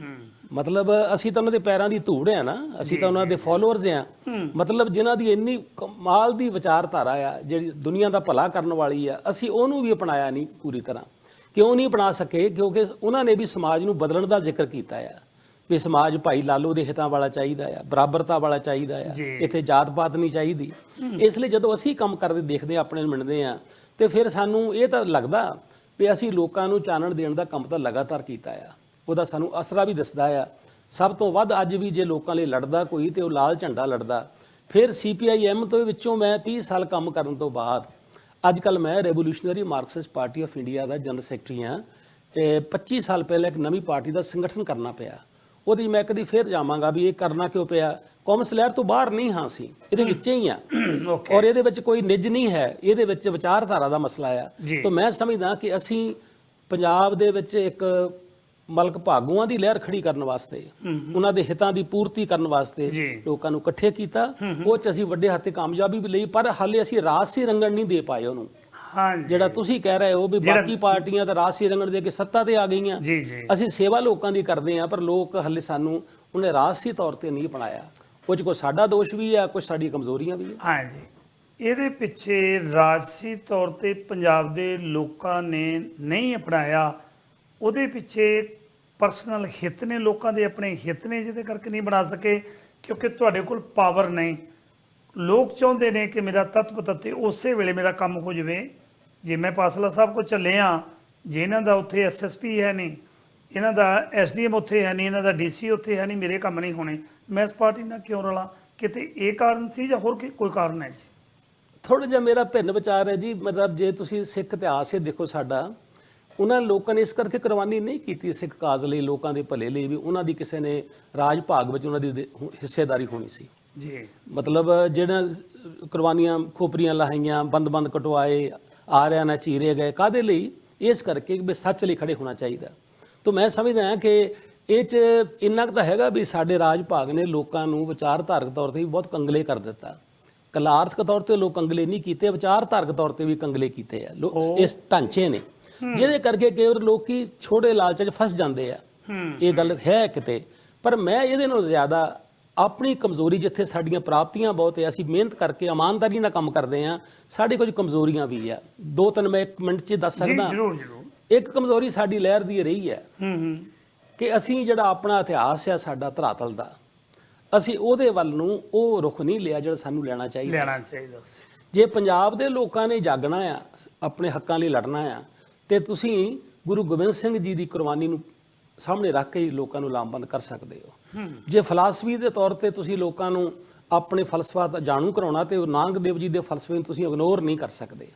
S3: ਮਤਲਬ ਅਸੀਂ ਤਾਂ ਉਹਨਾਂ ਦੇ ਪੈਰਾਂ ਦੀ ਧੂੜ ਆ ਨਾ ਅਸੀਂ ਤਾਂ ਉਹਨਾਂ ਦੇ ਫਾਲੋਅਰਸ ਆ। ਮਤਲਬ ਜਿਨ੍ਹਾਂ ਦੀ ਇੰਨੀ ਕਮਾਲ ਦੀ ਵਿਚਾਰਧਾਰਾ ਆ ਜਿਹੜੀ ਦੁਨੀਆ ਦਾ ਭਲਾ ਕਰਨ ਵਾਲੀ ਆ ਅਸੀਂ ਉਹਨੂੰ ਵੀ ਅਪਣਾਇਆ ਨਹੀਂ ਪੂਰੀ ਤਰ੍ਹਾਂ। ਕਿਉਂ ਨਹੀਂ ਅਪਣਾ ਸਕੇ? ਕਿਉਂਕਿ ਉਹਨਾਂ ਨੇ ਵੀ ਸਮਾਜ ਨੂੰ ਬਦਲਣ ਦਾ ਜ਼ਿਕਰ ਕੀਤਾ ਆ। ਵੀ ਸਮਾਜ ਭਾਈ ਲਾਲੋ ਦੇ ਹਿੱਤਾਂ ਵਾਲਾ ਚਾਹੀਦਾ ਆ ਬਰਾਬਰਤਾ ਵਾਲਾ ਚਾਹੀਦਾ ਆ। ਇੱਥੇ ਜਾਤ ਪਾਤ ਨਹੀਂ ਚਾਹੀਦੀ। ਇਸ ਲਈ ਜਦੋਂ ਅਸੀਂ ਕੰਮ ਕਰਦੇ ਦੇਖਦੇ ਆਪਣੇ ਨੂੰ ਮਿਲਦੇ ਆ ਤੇ ਫਿਰ ਸਾਨੂੰ ਇਹ ਤਾਂ ਲੱਗਦਾ ਵੀ ਅਸੀਂ ਲੋਕਾਂ ਨੂੰ ਚਾਨਣ ਦੇਣ ਦਾ ਕੰਮ ਤਾਂ ਲਗਾਤਾਰ ਕੀਤਾ ਆ। ਉਹਦਾ ਸਾਨੂੰ ਅਸਰਾ ਵੀ ਦਿਸਦਾ ਆ। ਸਭ ਤੋਂ ਵੱਧ ਅੱਜ ਵੀ ਜੇ ਲੋਕਾਂ ਲਈ ਲੜਦਾ ਕੋਈ ਤੇ ਉਹ ਲਾਲ ਝੰਡਾ ਲੜਦਾ। ਫਿਰ ਸੀਪੀਆਈਐਮ ਤੋਂ ਵਿੱਚੋਂ ਮੈਂ 30 ਸਾਲ ਕੰਮ ਕਰਨ ਤੋਂ ਬਾਅਦ ਅੱਜ ਕੱਲ ਮੈਂ revolutionary Marxist party of India the general secretary ਹਾਂ ਤੇ 25 ਸਾਲ ਪਹਿਲਾਂ ਇੱਕ ਨਵੀਂ ਪਾਰਟੀ ਦਾ ਸੰਗਠਨ ਕਰਨਾ ਪਿਆ। ਉਹਦੀ ਮੈਂ ਕਦੀ ਫੇਰ ਜਾਵਾਂਗਾ ਵੀ ਇਹ ਕਰਨਾ ਕਿਉਂ ਪਿਆ? ਕਾਮਰਸ ਲਹਿਰ ਤੋਂ ਬਾਹਰ ਨਹੀਂ ਹਾਂ ਸੀ ਇਹਦੇ ਵਿੱਚ ਹੀ ਆ ਔਰ ਇਹਦੇ ਵਿੱਚ ਕੋਈ ਨਿੱਜ ਨਹੀਂ ਹੈ ਇਹਦੇ ਵਿੱਚ ਵਿਚਾਰਧਾਰਾ ਦਾ ਮਸਲਾ ਆ। ਤਾਂ ਮੈਂ ਸਮਝਦਾ ਕਿ ਅਸੀਂ ਪੰਜਾਬ ਦੇ ਵਿੱਚ ਇੱਕ ਮਲਕ ਭਾਗੂਆਂ ਦੀ ਲਹਿਰ ਖੜੀ ਕਰਨ ਵਾਸਤੇ ਉਹਨਾਂ ਦੇ ਹਿੱਤਾਂ ਦੀ ਪੂਰਤੀ ਕਰਨ ਵਾਸਤੇ। ਲੋਕਾਂ ਨੂੰ ਇਕੱਠੇ ਕੀਤਾ। ਉਹ ਚ ਅਸੀਂ ਵੱਡੇ ਹੱਥੇ ਕਾਮਯਾਬੀ ਵੀ ਲਈ ਪਰ ਹਾਲੇ ਅਸੀਂ ਰਾਜਸੀ ਰੰਗਣ ਨਹੀਂ ਦੇ ਪਾਏ ਉਹਨੂੰ।
S2: ਹਾਂ
S3: ਜਿਹੜਾ ਤੁਸੀਂ ਕਹਿ ਰਹੇ ਹੋ ਵੀ ਬਾਕੀ ਪਾਰਟੀਆਂ ਤਾਂ ਰਾਜਸੀ ਰੰਗਣ ਦੇ ਕੇ ਸੱਤਾ ਤੇ ਆ ਗਈਆਂ। ਅਸੀਂ ਸੇਵਾ ਲੋਕਾਂ ਦੀ ਕਰਦੇ ਆ ਪਰ ਲੋਕ ਹੱਲੇ ਸਾਨੂੰ ਉਹਨੇ ਰਾਜਸੀ ਤੌਰ ਤੇ ਨਹੀਂ ਅਪਣਾਇਆ। ਕੁਝ ਕੋ ਸਾਡਾ ਦੋਸ਼ ਵੀ ਆ ਕੁਝ ਸਾਡੀ ਕਮਜ਼ੋਰੀਆਂ ਵੀ ਆ
S2: ਹਾਂ। ਜੀ ਇਹਦੇ ਪਿੱਛੇ ਰਾਜਸੀ ਤੌਰ ਤੇ ਪੰਜਾਬ ਦੇ ਲੋਕਾਂ ਨੇ ਨਹੀਂ ਅਪਣਾਇਆ ਉਹਦੇ ਪਿੱਛੇ ਪਰਸਨਲ ਹਿੱਤ ਨੇ, ਲੋਕਾਂ ਦੇ ਆਪਣੇ ਹਿੱਤ ਨੇ, ਜਿਹਦੇ ਕਰਕੇ ਨਹੀਂ ਬਣਾ ਸਕੇ, ਕਿਉਂਕਿ ਤੁਹਾਡੇ ਕੋਲ ਪਾਵਰ ਨਹੀਂ। ਲੋਕ ਚਾਹੁੰਦੇ ਨੇ ਕਿ ਮੇਰਾ ਤਤਵ ਤੱਤੇ ਉਸੇ ਵੇਲੇ ਮੇਰਾ ਕੰਮ ਹੋ ਜਾਵੇ। ਜੇ ਮੈਂ ਪਾਸਲਾ ਸਾਹਿਬ ਕੋ ਚੱਲਿਆ ਜੇ ਇਹਨਾਂ ਦਾ ਉੱਥੇ ਐਸਐਸਪੀ ਹੈ ਨਹੀਂ, ਇਹਨਾਂ ਦਾ ਐਸਡੀਐਮ ਉੱਥੇ ਹੈ ਨਹੀਂ, ਇਹਨਾਂ ਦਾ ਡੀਸੀ ਉੱਥੇ ਹੈ ਨਹੀਂ, ਮੇਰੇ ਕੰਮ ਨਹੀਂ ਹੋਣੇ। ਮੈਂ ਇਸ ਪਾਰਟੀ ਨਾਲ ਕਿਉਂ ਰਲਾਂ? ਕਿਤੇ ਇਹ ਕਾਰਨ ਸੀ ਜਾਂ ਹੋਰ ਕੀ- ਕੋਈ ਕਾਰਨ ਹੈ ਜੀ?
S3: ਥੋੜਾ ਜਿਹਾ ਮੇਰਾ ਭਿੰਨ ਵਿਚਾਰ ਹੈ ਜੀ। ਮਤਲਬ ਜੇ ਤੁਸੀਂ ਸਿੱਖ ਇਤਿਹਾਸ ਇਹ ਦੇਖੋ ਸਾਡਾ ਉਹਨਾਂ ਲੋਕਾਂ ਨੇ ਇਸ ਕਰਕੇ ਕੁਰਬਾਨੀ ਨਹੀਂ ਕੀਤੀ ਸਿੱਖ ਕਾਜ਼ ਲਈ ਲੋਕਾਂ ਦੇ ਭਲੇ ਲਈ ਵੀ ਉਹਨਾਂ ਦੀ ਕਿਸੇ ਨੇ ਰਾਜ ਭਾਗ ਵਿੱਚ ਉਹਨਾਂ ਦੀ ਹਿੱਸੇਦਾਰੀ ਹੋਣੀ ਸੀ।
S2: ਜੀ।
S3: ਮਤਲਬ ਜਿਹੜਾ ਕੁਰਬਾਨੀਆਂ ਖੋਪਰੀਆਂ ਲਾਹੀਆਂ ਬੰਦ-ਬੰਦ ਕਟਵਾਏ ਆਰਿਆਂ ਨਾਲ ਚੀਰੇ ਗਏ ਕਾਦੇ ਲਈ? ਇਸ ਕਰਕੇ ਵੀ ਸੱਚ ਲਈ ਖੜੇ ਹੋਣਾ ਚਾਹੀਦਾ। ਤਾਂ ਮੈਂ ਸਮਝਦਾ ਹਾਂ ਕਿ ਇਹ ਚ ਇੰਨਾ ਕੁ ਤਾਂ ਹੈਗਾ ਵੀ ਸਾਡੇ ਰਾਜ ਭਾਗ ਨੇ ਲੋਕਾਂ ਨੂੰ ਵਿਚਾਰਧਾਰਕ ਤੌਰ ਤੇ ਵੀ ਬਹੁਤ ਕੰਗਲੇ ਕਰ ਦਿੱਤਾ। ਕਲਾ ਆਰਥਿਕ ਤੌਰ ਤੇ ਲੋਕ ਕੰਗਲੇ ਨਹੀਂ ਕੀਤੇ ਵਿਚਾਰਧਾਰਕ ਤੌਰ ਤੇ ਵੀ ਕੰਗਲੇ ਕੀਤੇ ਆ। ਇਸ ਢਾਂਚੇ ਨੇ। ਜਿਹਦੇ ਕਰਕੇ ਕਈ ਵਾਰ ਲੋਕੀ ਛੋੜੇ ਲਾਲਚ 'ਚ ਫਸ ਜਾਂਦੇ ਆ। ਇਹ ਗੱਲ ਹੈ ਕਿਤੇ। ਪਰ ਮੈਂ ਇਹਦੇ ਨਾਲੋਂ ਜ਼ਿਆਦਾ ਆਪਣੀ ਕਮਜ਼ੋਰੀ ਜਿੱਥੇ ਸਾਡੀਆਂ ਪ੍ਰਾਪਤੀਆਂ ਬਹੁਤ ਹੈ ਅਸੀਂ ਮਿਹਨਤ ਕਰਕੇ ਇਮਾਨਦਾਰੀ ਨਾਲ ਕੰਮ ਕਰਦੇ ਆ ਸਾਡੀ ਕੁਝ ਕਮਜ਼ੋਰੀਆਂ ਵੀ ਆ। ਦੋ ਤਿੰਨ ਮੈਂ ਇੱਕ ਮਿੰਟ 'ਚ ਦੱਸ
S2: ਜੀ
S3: ਸਕਦਾ।
S2: ਜਰੂਰ ਜਰੂਰ।
S3: ਇੱਕ ਕਮਜ਼ੋਰੀ ਸਾਡੀ ਲਹਿਰ ਦੀ ਰਹੀ ਹੈ
S2: ਹੂੰ ਹੂੰ।
S3: ਕਿ ਅਸੀਂ ਜਿਹੜਾ ਆਪਣਾ ਇਤਿਹਾਸ ਆ ਸਾਡਾ ਧਰਾਤਲ ਦਾ ਅਸੀਂ ਉਹਦੇ ਵੱਲ ਨੂੰ ਉਹ ਰੁਖ ਨਹੀਂ ਲਿਆ ਜਿਹੜਾ ਸਾਨੂੰ ਲੈਣਾ ਚਾਹੀਦਾ
S2: ਲੈਣਾ ਚਾਹੀਦਾ
S3: ਜੇ ਪੰਜਾਬ ਦੇ ਲੋਕਾਂ ਨੇ ਜਾਗਣਾ ਆ ਆਪਣੇ ਹੱਕਾਂ ਲਈ ਲੜਨਾ ਆ ਤੇ ਤੁਸੀਂ ਗੁਰੂ ਗੋਬਿੰਦ ਸਿੰਘ ਜੀ ਦੀ ਕੁਰਬਾਨੀ ਨੂੰ ਸਾਹਮਣੇ ਰੱਖ ਕੇ ਹੀ ਲੋਕਾਂ ਨੂੰ ਲਾਮਬੰਦ ਕਰ ਸਕਦੇ ਹੋ। ਜੇ ਫਲਸਫੀ ਦੇ ਤੌਰ ਤੇ ਤੁਸੀਂ ਲੋਕਾਂ ਨੂੰ ਆਪਣੇ ਫਲਸਫਾ ਦਾ ਜਾਣੂ ਕਰਾਉਣਾ ਤੇ ਨਾਨਕ ਦੇਵ ਜੀ ਦੇ ਫਲਸਫੇ ਨੂੰ ਤੁਸੀਂ ਇਗਨੋਰ ਨਹੀਂ ਕਰ ਸਕਦੇ।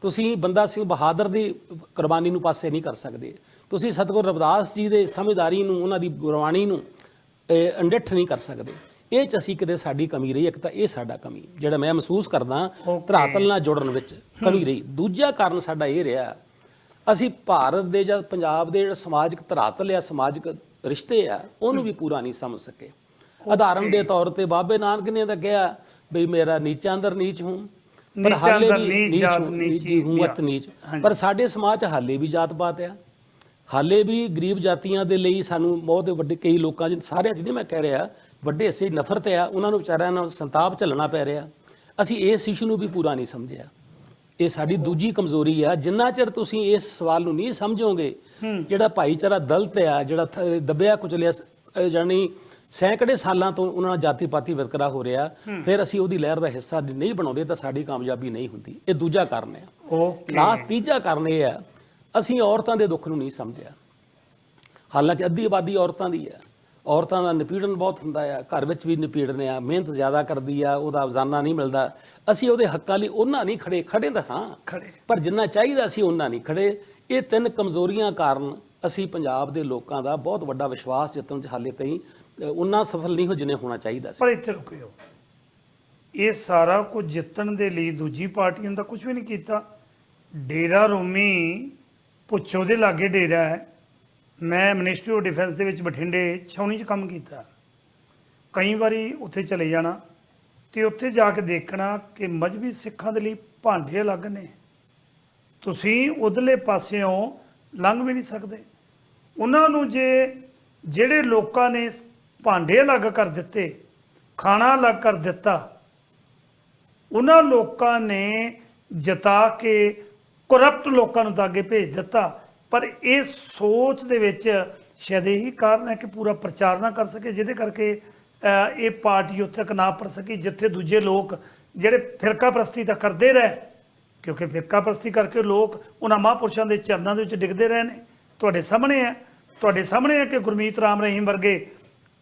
S3: ਤੁਸੀਂ ਬੰਦਾ ਸਿੰਘ ਬਹਾਦਰ ਦੀ ਕੁਰਬਾਨੀ ਨੂੰ ਪਾਸੇ ਨਹੀਂ ਕਰ ਸਕਦੇ। ਤੁਸੀਂ ਸਤਿਗੁਰ ਰਵਿਦਾਸ ਜੀ ਦੇ ਸਮਝਦਾਰੀ ਨੂੰ ਉਹਨਾਂ ਦੀ ਗੁਰਬਾਣੀ ਨੂੰ ਇਹ, ਅਣਡਿੱਠ ਨਹੀਂ ਕਰ ਸਕਦੇ। ਇਹ ਚ ਅਸੀਂ ਕਿਤੇ ਸਾਡੀ ਕਮੀ ਰਹੀ ਇੱਕ ਤਾਂ ਇਹ ਸਾਡਾ ਕਮੀ ਜਿਹੜਾ ਮੈਂ ਮਹਿਸੂਸ ਕਰਦਾ. ਧਰਾਤਲ ਨਾਲ ਜੁੜਨ ਵਿੱਚ ਕਮੀ ਰਹੀ। ਦੂਜਾ ਕਾਰਨ ਸਾਡਾ ਇਹ ਰਿਹਾ ਅਸੀਂ ਭਾਰਤ ਦੇ ਜਾਂ ਪੰਜਾਬ ਦੇ ਜਿਹੜਾ ਸਮਾਜਿਕ ਧਰਾਤਲ ਆ ਸਮਾਜਿਕ ਰਿਸ਼ਤੇ ਆ ਉਹਨੂੰ ਵੀ ਪੂਰਾ ਨਹੀਂ ਸਮਝ ਸਕੇ। ਉਦਾਹਰਨ ਦੇ ਤੌਰ ਤੇ ਬਾਬੇ ਨਾਨਕ ਨੇ ਤਾਂ ਕਿਹਾ ਬਈ ਮੇਰਾ ਨੀਚਾ ਅੰਦਰ ਨੀਚ ਹੂੰ ਪਰ ਹਾਲੇ ਵੀ
S2: ਨੀਚ,
S3: ਹੂੰ, ਅਤ। ਨੀਚ। ਪਰ ਸਾਡੇ ਸਮਾਜ 'ਚ ਹਾਲੇ ਵੀ ਜਾਤ ਪਾਤ ਆ। ਹਾਲੇ ਵੀ ਗਰੀਬ ਜਾਤੀਆਂ ਦੇ ਲਈ ਸਾਨੂੰ ਬਹੁਤ ਵੱਡੇ ਕਈ ਲੋਕਾਂ ਦੇ ਸਾਰਿਆਂ ਦੀ ਨਹੀਂ ਮੈਂ ਕਹਿ ਰਿਹਾ ਵੱਡੇ ਹਿੱਸੇ ਨਫ਼ਰਤ ਆ ਉਹਨਾਂ ਨੂੰ ਵਿਚਾਰਿਆਂ ਨਾਲ ਸੰਤਾਪ ਝੱਲਣਾ ਪੈ ਰਿਹਾ। ਅਸੀਂ ਇਸ ਇਸ਼ੂ ਨੂੰ ਵੀ ਪੂਰਾ ਨਹੀਂ ਸਮਝਿਆ। ਇਹ ਸਾਡੀ ਦੂਜੀ ਕਮਜ਼ੋਰੀ ਆ। ਜਿੰਨਾ ਚਿਰ ਤੁਸੀਂ ਇਸ ਸਵਾਲ ਨੂੰ ਨਹੀਂ ਸਮਝੋਗੇ ਜਿਹੜਾ ਭਾਈਚਾਰਾ ਦਲਤ ਆ ਜਿਹੜਾ ਦੱਬਿਆ ਕੁਚਲਿਆ ਜਾਣੀ ਸੈਂਕੜੇ ਸਾਲਾਂ ਤੋਂ ਉਹਨਾਂ ਨਾਲ ਜਾਤੀ ਪਾਤੀ ਵਿਤਕਰਾ ਹੋ ਰਿਹਾ ਫਿਰ ਅਸੀਂ ਉਹਦੀ ਲਹਿਰ ਦਾ ਹਿੱਸਾ ਨਹੀਂ ਬਣਾਉਂਦੇ ਤਾਂ ਸਾਡੀ ਕਾਮਯਾਬੀ ਨਹੀਂ ਹੁੰਦੀ। ਇਹ ਦੂਜਾ ਕਾਰਨ ਹੈ
S2: ਓਕੇ
S3: ਲਾਸਟ ਤੀਜਾ ਕਾਰਨ ਇਹ ਹੈ ਅਸੀਂ ਔਰਤਾਂ ਦੇ ਦੁੱਖ ਨੂੰ ਨਹੀਂ ਸਮਝਿਆ। ਹਾਲਾਂਕਿ ਅੱਧੀ ਆਬਾਦੀ ਔਰਤਾਂ ਦੀ ਹੈ ਔਰਤਾਂ ਦਾ ਨਿਪੀੜਨ ਬਹੁਤ ਹੁੰਦਾ ਆ ਘਰ ਵਿੱਚ ਵੀ ਨਿਪੀੜਨ ਆ ਮਿਹਨਤ ਜ਼ਿਆਦਾ ਕਰਦੀ ਆ ਉਹਦਾ ਰੋਜ਼ਾਨਾ ਨਹੀਂ ਮਿਲਦਾ। ਅਸੀਂ ਉਹਦੇ ਹੱਕਾਂ ਲਈ ਉਹਨਾਂ ਨਹੀਂ ਖੜੇ ਖੜੇ ਤਾਂ ਹਾਂ।
S2: ਖੜੇ।
S3: ਪਰ ਜਿੰਨਾ ਚਾਹੀਦਾ ਸੀ ਉਹਨਾਂ ਨਹੀਂ ਖੜੇ। ਇਹ ਤਿੰਨ ਕਮਜ਼ੋਰੀਆਂ ਕਾਰਨ ਅਸੀਂ ਪੰਜਾਬ ਦੇ ਲੋਕਾਂ ਦਾ ਬਹੁਤ ਵੱਡਾ ਵਿਸ਼ਵਾਸ ਜਿੱਤਣ ਚ ਹਾਲੇ ਤਾਈਂ ਉਹਨਾਂ ਸਫਲ ਨਹੀਂ ਹੋ ਜਿੰਨੇ ਹੋਣਾ ਚਾਹੀਦਾ ਸੀ।
S2: ਪਰ ਇੱਥੇ ਰੁਕਿਓ। ਇਹ ਸਾਰਾ ਕੁਝ ਜਿੱਤਣ ਦੇ ਲਈ ਦੂਜੀ ਪਾਰਟੀਆਂ ਦਾ ਕੁਝ ਵੀ ਨਹੀਂ ਕੀਤਾ। ਡੇਰਾ ਰੋਮੀ ਪੁੱਛੋ ਦੇ ਲਾਗੇ ਡੇਰਾ ਹੈ। ਮੈਂ ਮਿਨਿਸਟਰੀ ਆਫ ਡਿਫੈਂਸ ਦੇ ਵਿੱਚ ਬਠਿੰਡੇ ਛਾਉਣੀ 'ਚ ਕੰਮ ਕੀਤਾ। ਕਈ ਵਾਰੀ ਉੱਥੇ ਚਲੇ ਜਾਣਾ ਤੇ ਉੱਥੇ ਜਾ ਕੇ ਦੇਖਣਾ ਕਿ ਮਜਬੀ ਸਿੱਖਾਂ ਦੇ ਲਈ ਭਾਂਡੇ ਅਲੱਗ ਨੇ। ਤੁਸੀਂ ਉਧਰਲੇ ਪਾਸਿਓਂ ਲੰਘ ਵੀ ਨਹੀਂ ਸਕਦੇ। ਉਹਨਾਂ ਨੂੰ ਜੇ ਜਿਹੜੇ ਲੋਕਾਂ ਨੇ ਭਾਂਡੇ ਅਲੱਗ ਕਰ ਦਿੱਤੇ, ਖਾਣਾ ਅਲੱਗ ਕਰ ਦਿੱਤਾ, ਉਹਨਾਂ ਲੋਕਾਂ ਨੇ ਜਤਾ ਕੇ ਕਰਪਟ ਲੋਕਾਂ ਨੂੰ ਤਾਂ ਅੱਗੇ ਭੇਜ ਦਿੱਤਾ। ਪਰ ਇਹ ਸੋਚ ਦੇ ਵਿੱਚ ਸ਼ਾਇਦ ਇਹੀ ਕਾਰਨ ਹੈ ਕਿ ਪੂਰਾ ਪ੍ਰਚਾਰ ਨਾ ਕਰ ਸਕੇ, ਜਿਹਦੇ ਕਰਕੇ ਇਹ ਪਾਰਟੀ ਉੱਥੇ ਤੱਕ ਨਾ ਪੜ ਸਕੀ, ਜਿੱਥੇ ਦੂਜੇ ਲੋਕ ਜਿਹੜੇ ਫਿਰਕਾ ਪ੍ਰਸਤੀ ਤਾਂ ਕਰਦੇ ਰਹੇ, ਕਿਉਂਕਿ ਫਿਰਕਾ ਪ੍ਰਸਤੀ ਕਰਕੇ ਲੋਕ ਉਹਨਾਂ ਮਹਾਂਪੁਰਸ਼ਾਂ ਦੇ ਚਰਨਾਂ ਦੇ ਵਿੱਚ ਡਿੱਗਦੇ ਰਹੇ ਨੇ। ਤੁਹਾਡੇ ਸਾਹਮਣੇ ਹੈ, ਤੁਹਾਡੇ ਸਾਹਮਣੇ ਹੈ ਕਿ ਗੁਰਮੀਤ ਰਾਮ ਰਹੀਮ ਵਰਗੇ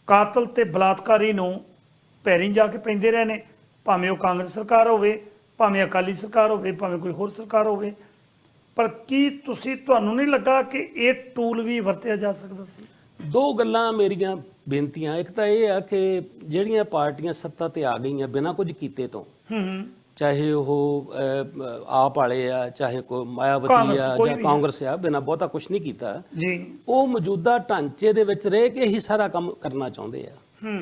S2: ਕਾਤਲ ਤੇ ਬਲਾਤਕਾਰੀ ਨੂੰ ਪੈਰੀਂ ਜਾ ਕੇ ਪੈਂਦੇ ਰਹੇ ਨੇ। ਭਾਵੇਂ ਉਹ ਕਾਂਗਰਸ ਸਰਕਾਰ ਹੋਵੇ, ਭਾਵੇਂ ਅਕਾਲੀ ਸਰਕਾਰ ਹੋਵੇ, ਭਾਵੇਂ ਕੋਈ ਹੋਰ ਸਰਕਾਰ ਹੋਵੇ ਪਰ ਕੀ ਤੁਸੀਂ ਤੁਹਾਨੂੰ ਨਹੀਂ ਲੱਗਾ ਕਿ ਇਹ ਟੂਲ ਵੀ ਵਰਤਿਆ ਜਾ ਸਕਦਾ ਸੀ?
S3: ਦੋ ਗੱਲਾਂ ਮੇਰੀਆਂ ਬੇਨਤੀਆਂ। ਇੱਕ ਤਾਂ ਇਹ ਆ ਕਿ ਜਿਹੜੀਆਂ ਪਾਰਟੀਆਂ ਸੱਤਾ ਤੇ ਆ ਗਈਆਂ ਬਿਨਾਂ ਕੁਝ ਕੀਤੇ ਤੋਂ
S2: ਹੂੰ
S3: ਚਾਹੇ ਉਹ ਆਪ ਵਾਲੇ ਆ ਚਾਹੇ ਕੋਈ ਮਾਇਆਵਤੀ ਆ ਜਾਂ ਕਾਂਗਰਸ ਆ ਬਿਨਾਂ ਬਹੁਤਾ ਕੁਝ ਨਹੀਂ ਕੀਤਾ।
S2: ਜੀ।
S3: ਉਹ ਮੌਜੂਦਾ ਢਾਂਚੇ ਦੇ ਵਿੱਚ ਰਹਿ ਕੇ ਹੀ ਸਾਰਾ ਕੰਮ ਕਰਨਾ ਚਾਹੁੰਦੇ ਆ।
S2: ਹੂੰ।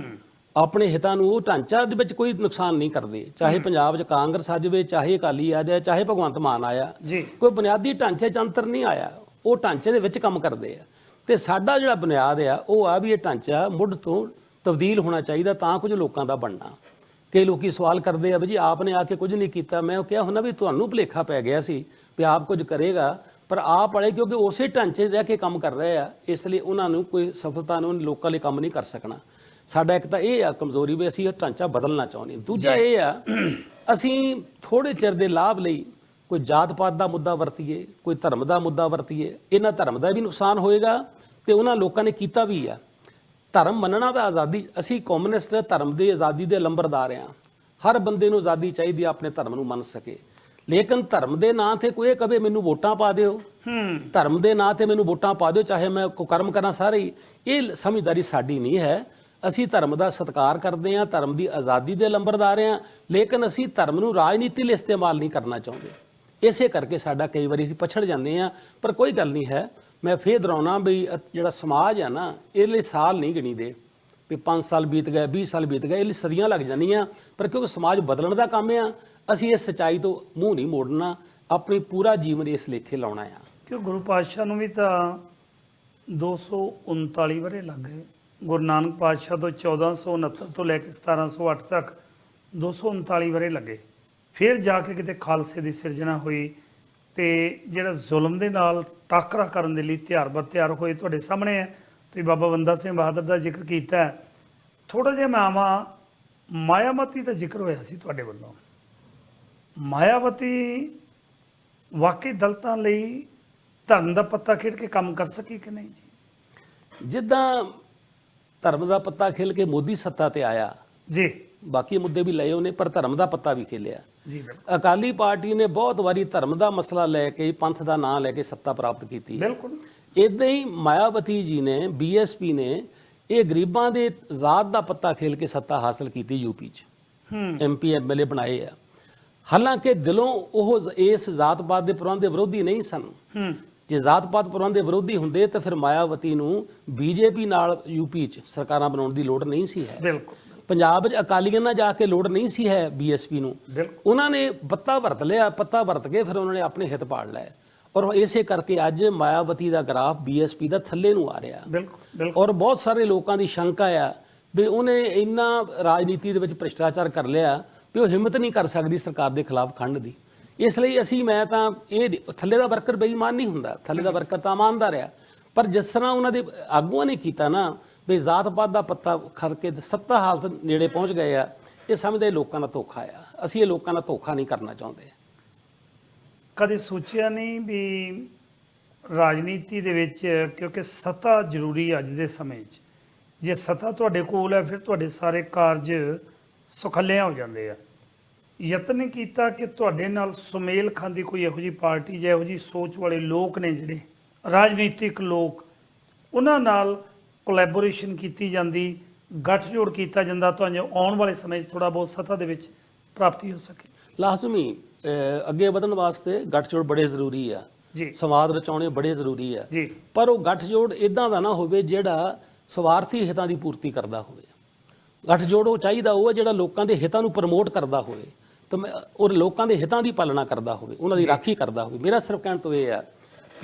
S3: ਆਪਣੇ ਹਿੱਤਾਂ ਨੂੰ ਉਹ ਢਾਂਚਾ ਦੇ ਵਿੱਚ ਕੋਈ ਨੁਕਸਾਨ ਨਹੀਂ ਕਰਦੇ। ਚਾਹੇ ਪੰਜਾਬ 'ਚ ਕਾਂਗਰਸ ਆ ਜਾਵੇ ਚਾਹੇ ਅਕਾਲੀ ਆ ਜਾਏ ਚਾਹੇ ਭਗਵੰਤ ਮਾਨ ਆਇਆ। ਕੋਈ ਬੁਨਿਆਦੀ ਢਾਂਚੇ 'ਚ ਅੰਤਰ ਨਹੀਂ ਆਇਆ। ਉਹ ਢਾਂਚੇ ਦੇ ਵਿੱਚ ਕੰਮ ਕਰਦੇ ਆ। ਤੇ ਸਾਡਾ ਜਿਹੜਾ ਬੁਨਿਆਦ ਆ ਉਹ ਆ ਵੀ ਇਹ ਢਾਂਚਾ ਮੁੱਢ ਤੋਂ ਤਬਦੀਲ ਹੋਣਾ ਚਾਹੀਦਾ ਤਾਂ ਕੁਝ ਲੋਕਾਂ ਦਾ ਬਣਨਾ। ਕਈ ਲੋਕੀ ਸਵਾਲ ਕਰਦੇ ਆ ਵੀ ਜੀ ਆਪ ਨੇ ਆ ਕੇ ਕੁਝ ਨਹੀਂ ਕੀਤਾ। ਮੈਂ ਉਹ ਕਿਹਾ ਹੁੰਦਾ ਵੀ ਤੁਹਾਨੂੰ ਭੁਲੇਖਾ ਪੈ ਗਿਆ ਸੀ ਵੀ ਆਪ ਕੁਝ ਕਰੇਗਾ ਪਰ ਆਪ ਵਾਲੇ ਕਿਉਂਕਿ ਉਸੇ ਢਾਂਚੇ ਰਹਿ ਕੇ ਕੰਮ ਕਰ ਰਹੇ ਆ ਇਸ ਲਈ ਉਹਨਾਂ ਨੂੰ ਕੋਈ ਸਫਲਤਾ ਨੂੰ ਲੋਕਾਂ ਲਈ ਕੰਮ ਨਹੀਂ ਕਰ ਸਕਣਾ। ਸਾਡਾ ਇੱਕ ਤਾਂ ਇਹ ਆ ਕਮਜ਼ੋਰੀ ਵੀ ਅਸੀਂ ਇਹ ਢਾਂਚਾ ਬਦਲਣਾ ਚਾਹੁੰਦੇ ਹਾਂ। ਦੂਜਾ ਇਹ ਆ ਅਸੀਂ ਥੋੜੇ ਚਿਰ ਦੇ ਲਾਭ ਲਈ ਕੋਈ ਜਾਤ ਪਾਤ ਦਾ ਮੁੱਦਾ ਵਰਤੀਏ ਕੋਈ ਧਰਮ ਦਾ ਮੁੱਦਾ ਵਰਤੀਏ ਇਹਨਾਂ ਧਰਮ ਦਾ ਵੀ ਨੁਕਸਾਨ ਹੋਏਗਾ ਤੇ ਉਹਨਾਂ ਲੋਕਾਂ ਨੇ ਕੀਤਾ ਵੀ ਆ। ਧਰਮ ਮੰਨਣਾ ਤਾਂ ਆਜ਼ਾਦੀ ਅਸੀਂ ਕਮਿਊਨਿਸਟ ਧਰਮ ਦੀ ਆਜ਼ਾਦੀ ਦੇ ਲੰਬਰਦਾਰ ਆ। ਹਰ ਬੰਦੇ ਨੂੰ ਆਜ਼ਾਦੀ ਚਾਹੀਦੀ ਆ ਆਪਣੇ ਧਰਮ ਨੂੰ ਮੰਨ ਸਕੇ। ਲੇਕਿਨ ਧਰਮ ਦੇ ਨਾਂ ਤੇ ਕੋਈ ਕਵੇ ਮੈਨੂੰ ਵੋਟਾਂ ਪਾ ਦਿਓ।
S2: ਹੂੰ।
S3: ਧਰਮ ਦੇ ਨਾਂ ਤੇ ਮੈਨੂੰ ਵੋਟਾਂ ਪਾ ਦਿਓ ਚਾਹੇ ਮੈਂ ਕੋ ਕਰਮ ਕਰਾਂ ਸਾਰੇ ਇਹ ਸਮਝਦਾਰੀ ਸਾਡੀ ਨਹੀਂ ਹੈ। ਅਸੀਂ ਧਰਮ ਦਾ ਸਤਿਕਾਰ ਕਰਦੇ ਹਾਂ, ਧਰਮ ਦੀ ਆਜ਼ਾਦੀ ਦੇ ਲੰਬਰਦਾਰ ਹਾਂ, ਲੇਕਿਨ ਅਸੀਂ ਧਰਮ ਨੂੰ ਰਾਜਨੀਤੀ ਲਈ ਇਸਤੇਮਾਲ ਨਹੀਂ ਕਰਨਾ ਚਾਹੁੰਦੇ। ਇਸੇ ਕਰਕੇ ਸਾਡਾ ਕਈ ਵਾਰੀ ਅਸੀਂ ਪਛੜ ਜਾਂਦੇ ਹਾਂ, ਪਰ ਕੋਈ ਗੱਲ ਨਹੀਂ ਹੈ। ਮੈਂ ਫੇਰ ਦੁਹਰਾਉਣਾ ਵੀ ਜਿਹੜਾ ਸਮਾਜ ਆ ਨਾ, ਇਹ ਲਈ ਸਾਲ ਨਹੀਂ ਗਿਣੀਦੇ। ਵੀ 5 ਸਾਲ ਬੀਤ ਗਏ 20 ਸਾਲ ਬੀਤ ਗਏ, ਇਹ ਲਈ ਸਦੀਆਂ ਲੱਗ ਜਾਂਦੀਆਂ, ਪਰ ਕਿਉਂਕਿ ਸਮਾਜ ਬਦਲਣ ਦਾ ਕੰਮ ਆ, ਅਸੀਂ ਇਸ ਸਚਾਈ ਤੋਂ ਮੂੰਹ ਨਹੀਂ ਮੋੜਨਾ, ਆਪਣੀ ਪੂਰਾ ਜੀਵਨ ਇਸ ਲੇਖੇ ਲਾਉਣਾ ਆ।
S2: ਕਿ ਗੁਰੂ ਪਾਤਸ਼ਾਹ ਨੂੰ ਵੀ ਤਾਂ 239 ਵਰੇ ਲੱਗ ਗਏ। ਗੁਰੂ ਨਾਨਕ ਪਾਤਸ਼ਾਹ ਤੋਂ 1469 ਤੋਂ ਲੈ ਕੇ 1708 ਤੱਕ 239 ਵਰੇ ਲੱਗੇ। ਫਿਰ ਜਾ ਕੇ ਕਿਤੇ ਖਾਲਸੇ ਦੀ ਸਿਰਜਣਾ ਹੋਈ ਤੇ ਜਿਹੜਾ ਜ਼ੁਲਮ ਦੇ ਨਾਲ ਟਾਕਰਾ ਕਰਨ ਦੇ ਲਈ ਤਿਆਰ ਬਰ ਤਿਆਰ ਹੋਏ ਤੁਹਾਡੇ ਸਾਹਮਣੇ ਹੈ। ਤੁਸੀਂ ਬਾਬਾ ਬੰਦਾ ਸਿੰਘ ਬਹਾਦਰ ਦਾ ਜ਼ਿਕਰ ਕੀਤਾ ਹੈ। ਥੋੜਾ ਜਿਹਾ ਮੈਂ ਆਵਾਂ, ਮਾਇਆਵਤੀ ਦਾ ਜ਼ਿਕਰ ਹੋਇਆ ਸੀ ਤੁਹਾਡੇ ਵੱਲੋਂ। ਮਾਇਆਵਤੀ ਵਾਕਈ ਦਲਤਾਂ ਲਈ ਧਰਮ ਦਾ ਪੱਤਾ ਖੇਡ ਕੇ ਕੰਮ ਕਰ ਸਕੀ ਕਿ ਨਹੀਂ ਜੀ?
S3: ਜਿੱਦਾਂ ਧਰਮ ਦਾ ਪੱਤਾ ਖੇਲ ਕੇ ਮੋਦੀ ਸੱਤਾ ਤੇ ਆਇਆ।
S2: ਜੀ।
S3: ਬਾਕੀ ਮੁੱਦੇ ਵੀ ਲਏ ਉਹਨੇ ਪਰ ਧਰਮ ਦਾ ਪੱਤਾ ਵੀ ਖੇਲਿਆ।
S2: ਜੀ ਬਿਲਕੁਲ।
S3: ਅਕਾਲੀ ਪਾਰਟੀ ਨੇ ਬਹੁਤ ਵਾਰੀ ਧਰਮ ਦਾ ਮਸਲਾ ਲੈ ਕੇ ਪੰਥ ਦਾ ਨਾਂ ਲੈ ਕੇ ਸੱਤਾ ਪ੍ਰਾਪਤ ਕੀਤੀ।
S2: ਬਿਲਕੁਲ।
S3: ਇਦਾਂ ਹੀ ਮਾਇਆਵਤੀ ਜੀ ਨੇ ਬੀਐਸਪੀ ਨੇ ਇਹ ਗਰੀਬਾਂ ਦੇ ਜ਼ਾਤ ਦਾ ਪੱਤਾ ਖੇਲ ਕੇ ਸੱਤਾ ਹਾਸਲ ਕੀਤੀ ਯੂਪੀ 'ਚ।
S2: ਹੂੰ।
S3: ਐਮਪੀ ਐਮਐਲਏ ਬਣਾਏ ਆ। ਹਾਲਾਂਕਿ ਦਿਲੋਂ ਉਹ ਇਸ ਜ਼ਾਤ-ਪਾਤ ਦੇ ਪ੍ਰਬੰਧ ਦੇ ਵਿਰੋਧੀ ਨਹੀਂ ਸਨ। ਜੇ ਜ਼ਾਤ-ਪਾਤ ਪ੍ਰਬੰਧ ਦੇ ਵਿਰੋਧੀ ਹੁੰਦੇ ਤਾਂ ਫਿਰ ਮਾਇਆਵਤੀ ਨੂੰ ਬੀਜੇਪੀ ਨਾਲ ਯੂਪੀ 'ਚ ਸਰਕਾਰਾਂ ਬਣਾਉਣ ਦੀ ਲੋੜ ਨਹੀਂ ਸੀ ਹੈ।
S2: ਬਿਲਕੁਲ।
S3: ਪੰਜਾਬ 'ਚ ਅਕਾਲੀਆਂ ਨਾਲ ਜਾ ਕੇ ਲੋੜ ਨਹੀਂ ਸੀ ਹੈ ਬੀਐਸਪੀ ਨੂੰ। ਉਹਨਾਂ ਨੇ ਪੱਤਾ ਵਰਤ ਲਿਆ ਪੱਤਾ ਵਰਤ ਕੇ ਫਿਰ ਉਹਨਾਂ ਨੇ ਆਪਣੇ ਹਿੱਤ ਪਾੜ ਲਏ। ਔਰ ਇਸੇ ਕਰਕੇ ਅੱਜ ਮਾਇਆਵਤੀ ਦਾ ਗ੍ਰਾਫ ਬੀਐਸਪੀ ਦਾ ਥੱਲੇ ਨੂੰ ਆ ਰਿਹਾ।
S2: ਬਿਲਕੁਲ ਬਿਲਕੁਲ।
S3: ਔਰ ਬਹੁਤ ਸਾਰੇ ਲੋਕਾਂ ਦੀ ਸ਼ੰਕਾ ਆ ਵੀ ਉਹਨੇ ਇੰਨਾ ਰਾਜਨੀਤੀ ਦੇ ਵਿੱਚ ਭ੍ਰਿਸ਼ਟਾਚਾਰ ਕਰ ਲਿਆ ਵੀ ਉਹ ਹਿੰਮਤ ਨਹੀਂ ਕਰ ਸਕਦੀ ਸਰਕਾਰ ਦੇ ਖਿਲਾਫ ਖੰਡ ਦੀ। ਇਸ ਲਈ ਅਸੀਂ, ਮੈਂ ਤਾਂ ਇਹ ਥੱਲੇ ਦਾ ਵਰਕਰ ਬੇਈਮਾਨ ਨਹੀਂ ਹੁੰਦਾ। ਥੱਲੇ ਦਾ ਵਰਕਰ ਤਾਂ ਇਮਾਨਦਾਰ ਆ। ਪਰ ਜਿਸ ਤਰ੍ਹਾਂ ਉਹਨਾਂ ਦੇ ਆਗੂਆਂ ਨੇ ਕੀਤਾ ਨਾ, ਵੀ ਜ਼ਾਤ-ਪਾਤ ਦਾ ਪੱਤਾ ਖਰ ਕੇ ਸੱਤਾ ਹਾਲਤ ਨੇੜੇ ਪਹੁੰਚ ਗਏ ਆ, ਇਹ ਸਮਝਦੇ ਲੋਕਾਂ ਦਾ ਧੋਖਾ ਆ। ਅਸੀਂ ਇਹ ਲੋਕਾਂ ਦਾ ਧੋਖਾ ਨਹੀਂ ਕਰਨਾ ਚਾਹੁੰਦੇ।
S2: ਕਦੇ ਸੋਚਿਆ ਨਹੀਂ ਵੀ ਰਾਜਨੀਤੀ ਦੇ ਵਿੱਚ, ਕਿਉਂਕਿ ਸੱਤਾ ਜ਼ਰੂਰੀ ਅੱਜ ਦੇ ਸਮੇਂ 'ਚ। ਜੇ ਸੱਤਾ ਤੁਹਾਡੇ ਕੋਲ ਹੈ ਫਿਰ ਤੁਹਾਡੇ ਸਾਰੇ ਕਾਰਜ ਸੁਖੱਲੇ ਹੋ ਜਾਂਦੇ ਆ। ਯਤਨ ਕੀਤਾ ਕਿ ਤੁਹਾਡੇ ਨਾਲ ਸੁਮੇਲ ਖਾਂਦੀ ਕੋਈ ਇਹੋ ਜੀ ਪਾਰਟੀ ਜਾਂ ਇਹੋ ਜੀ ਸੋਚ ਵਾਲੇ ਲੋਕ ਨੇ ਜਿਹੜੇ ਰਾਜਨੀਤਿਕ ਲੋਕ ਉਹਨਾਂ ਨਾਲ ਕੋਲੈਬੋਰੇਸ਼ਨ ਕੀਤੀ ਜਾਂਦੀ ਗੱਠਜੋੜ ਕੀਤਾ ਜਾਂਦਾ ਤਾਂ ਜੋ ਆਉਣ ਵਾਲੇ ਸਮੇਂ 'ਚ ਥੋੜਾ ਬਹੁਤ ਸੱਤਾ ਦੇ ਵਿੱਚ ਪ੍ਰਾਪਤੀ ਹੋ ਸਕੇ।
S3: ਲਾਜ਼ਮੀ ਅੱਗੇ ਵਧਣ ਵਾਸਤੇ ਗੱਠਜੋੜ ਬੜੇ ਜ਼ਰੂਰੀ ਆ।
S2: ਜੀ।
S3: ਸੰਵਾਦ ਰਚਾਉਣੇ ਬੜੇ ਜ਼ਰੂਰੀ ਆ।
S2: ਜੀ।
S3: ਪਰ ਉਹ ਗੱਠਜੋੜ ਇਦਾਂ ਦਾ ਨਾ ਹੋਵੇ ਜਿਹੜਾ ਸਵਾਰਥੀ ਹਿੱਤਾਂ ਦੀ ਪੂਰਤੀ ਕਰਦਾ ਹੋਵੇ। ਗੱਠਜੋੜ ਉਹ ਚਾਹੀਦਾ ਉਹ ਜਿਹੜਾ ਲੋਕਾਂ ਦੇ ਹਿੱਤਾਂ ਨੂੰ ਪ੍ਰਮੋਟ ਕਰਦਾ ਹੋਵੇ। ਤਾਂ ਮੈਂ ਔਰ ਲੋਕਾਂ ਦੇ ਹਿੱਤਾਂ ਦੀ ਪਾਲਣਾ ਕਰਦਾ ਹੋਵੇ ਉਹਨਾਂ ਦੀ ਰਾਖੀ ਕਰਦਾ ਹੋਵੇ। ਮੇਰਾ ਸਿਰਫ ਕਹਿਣ ਤੋਂ ਇਹ ਆ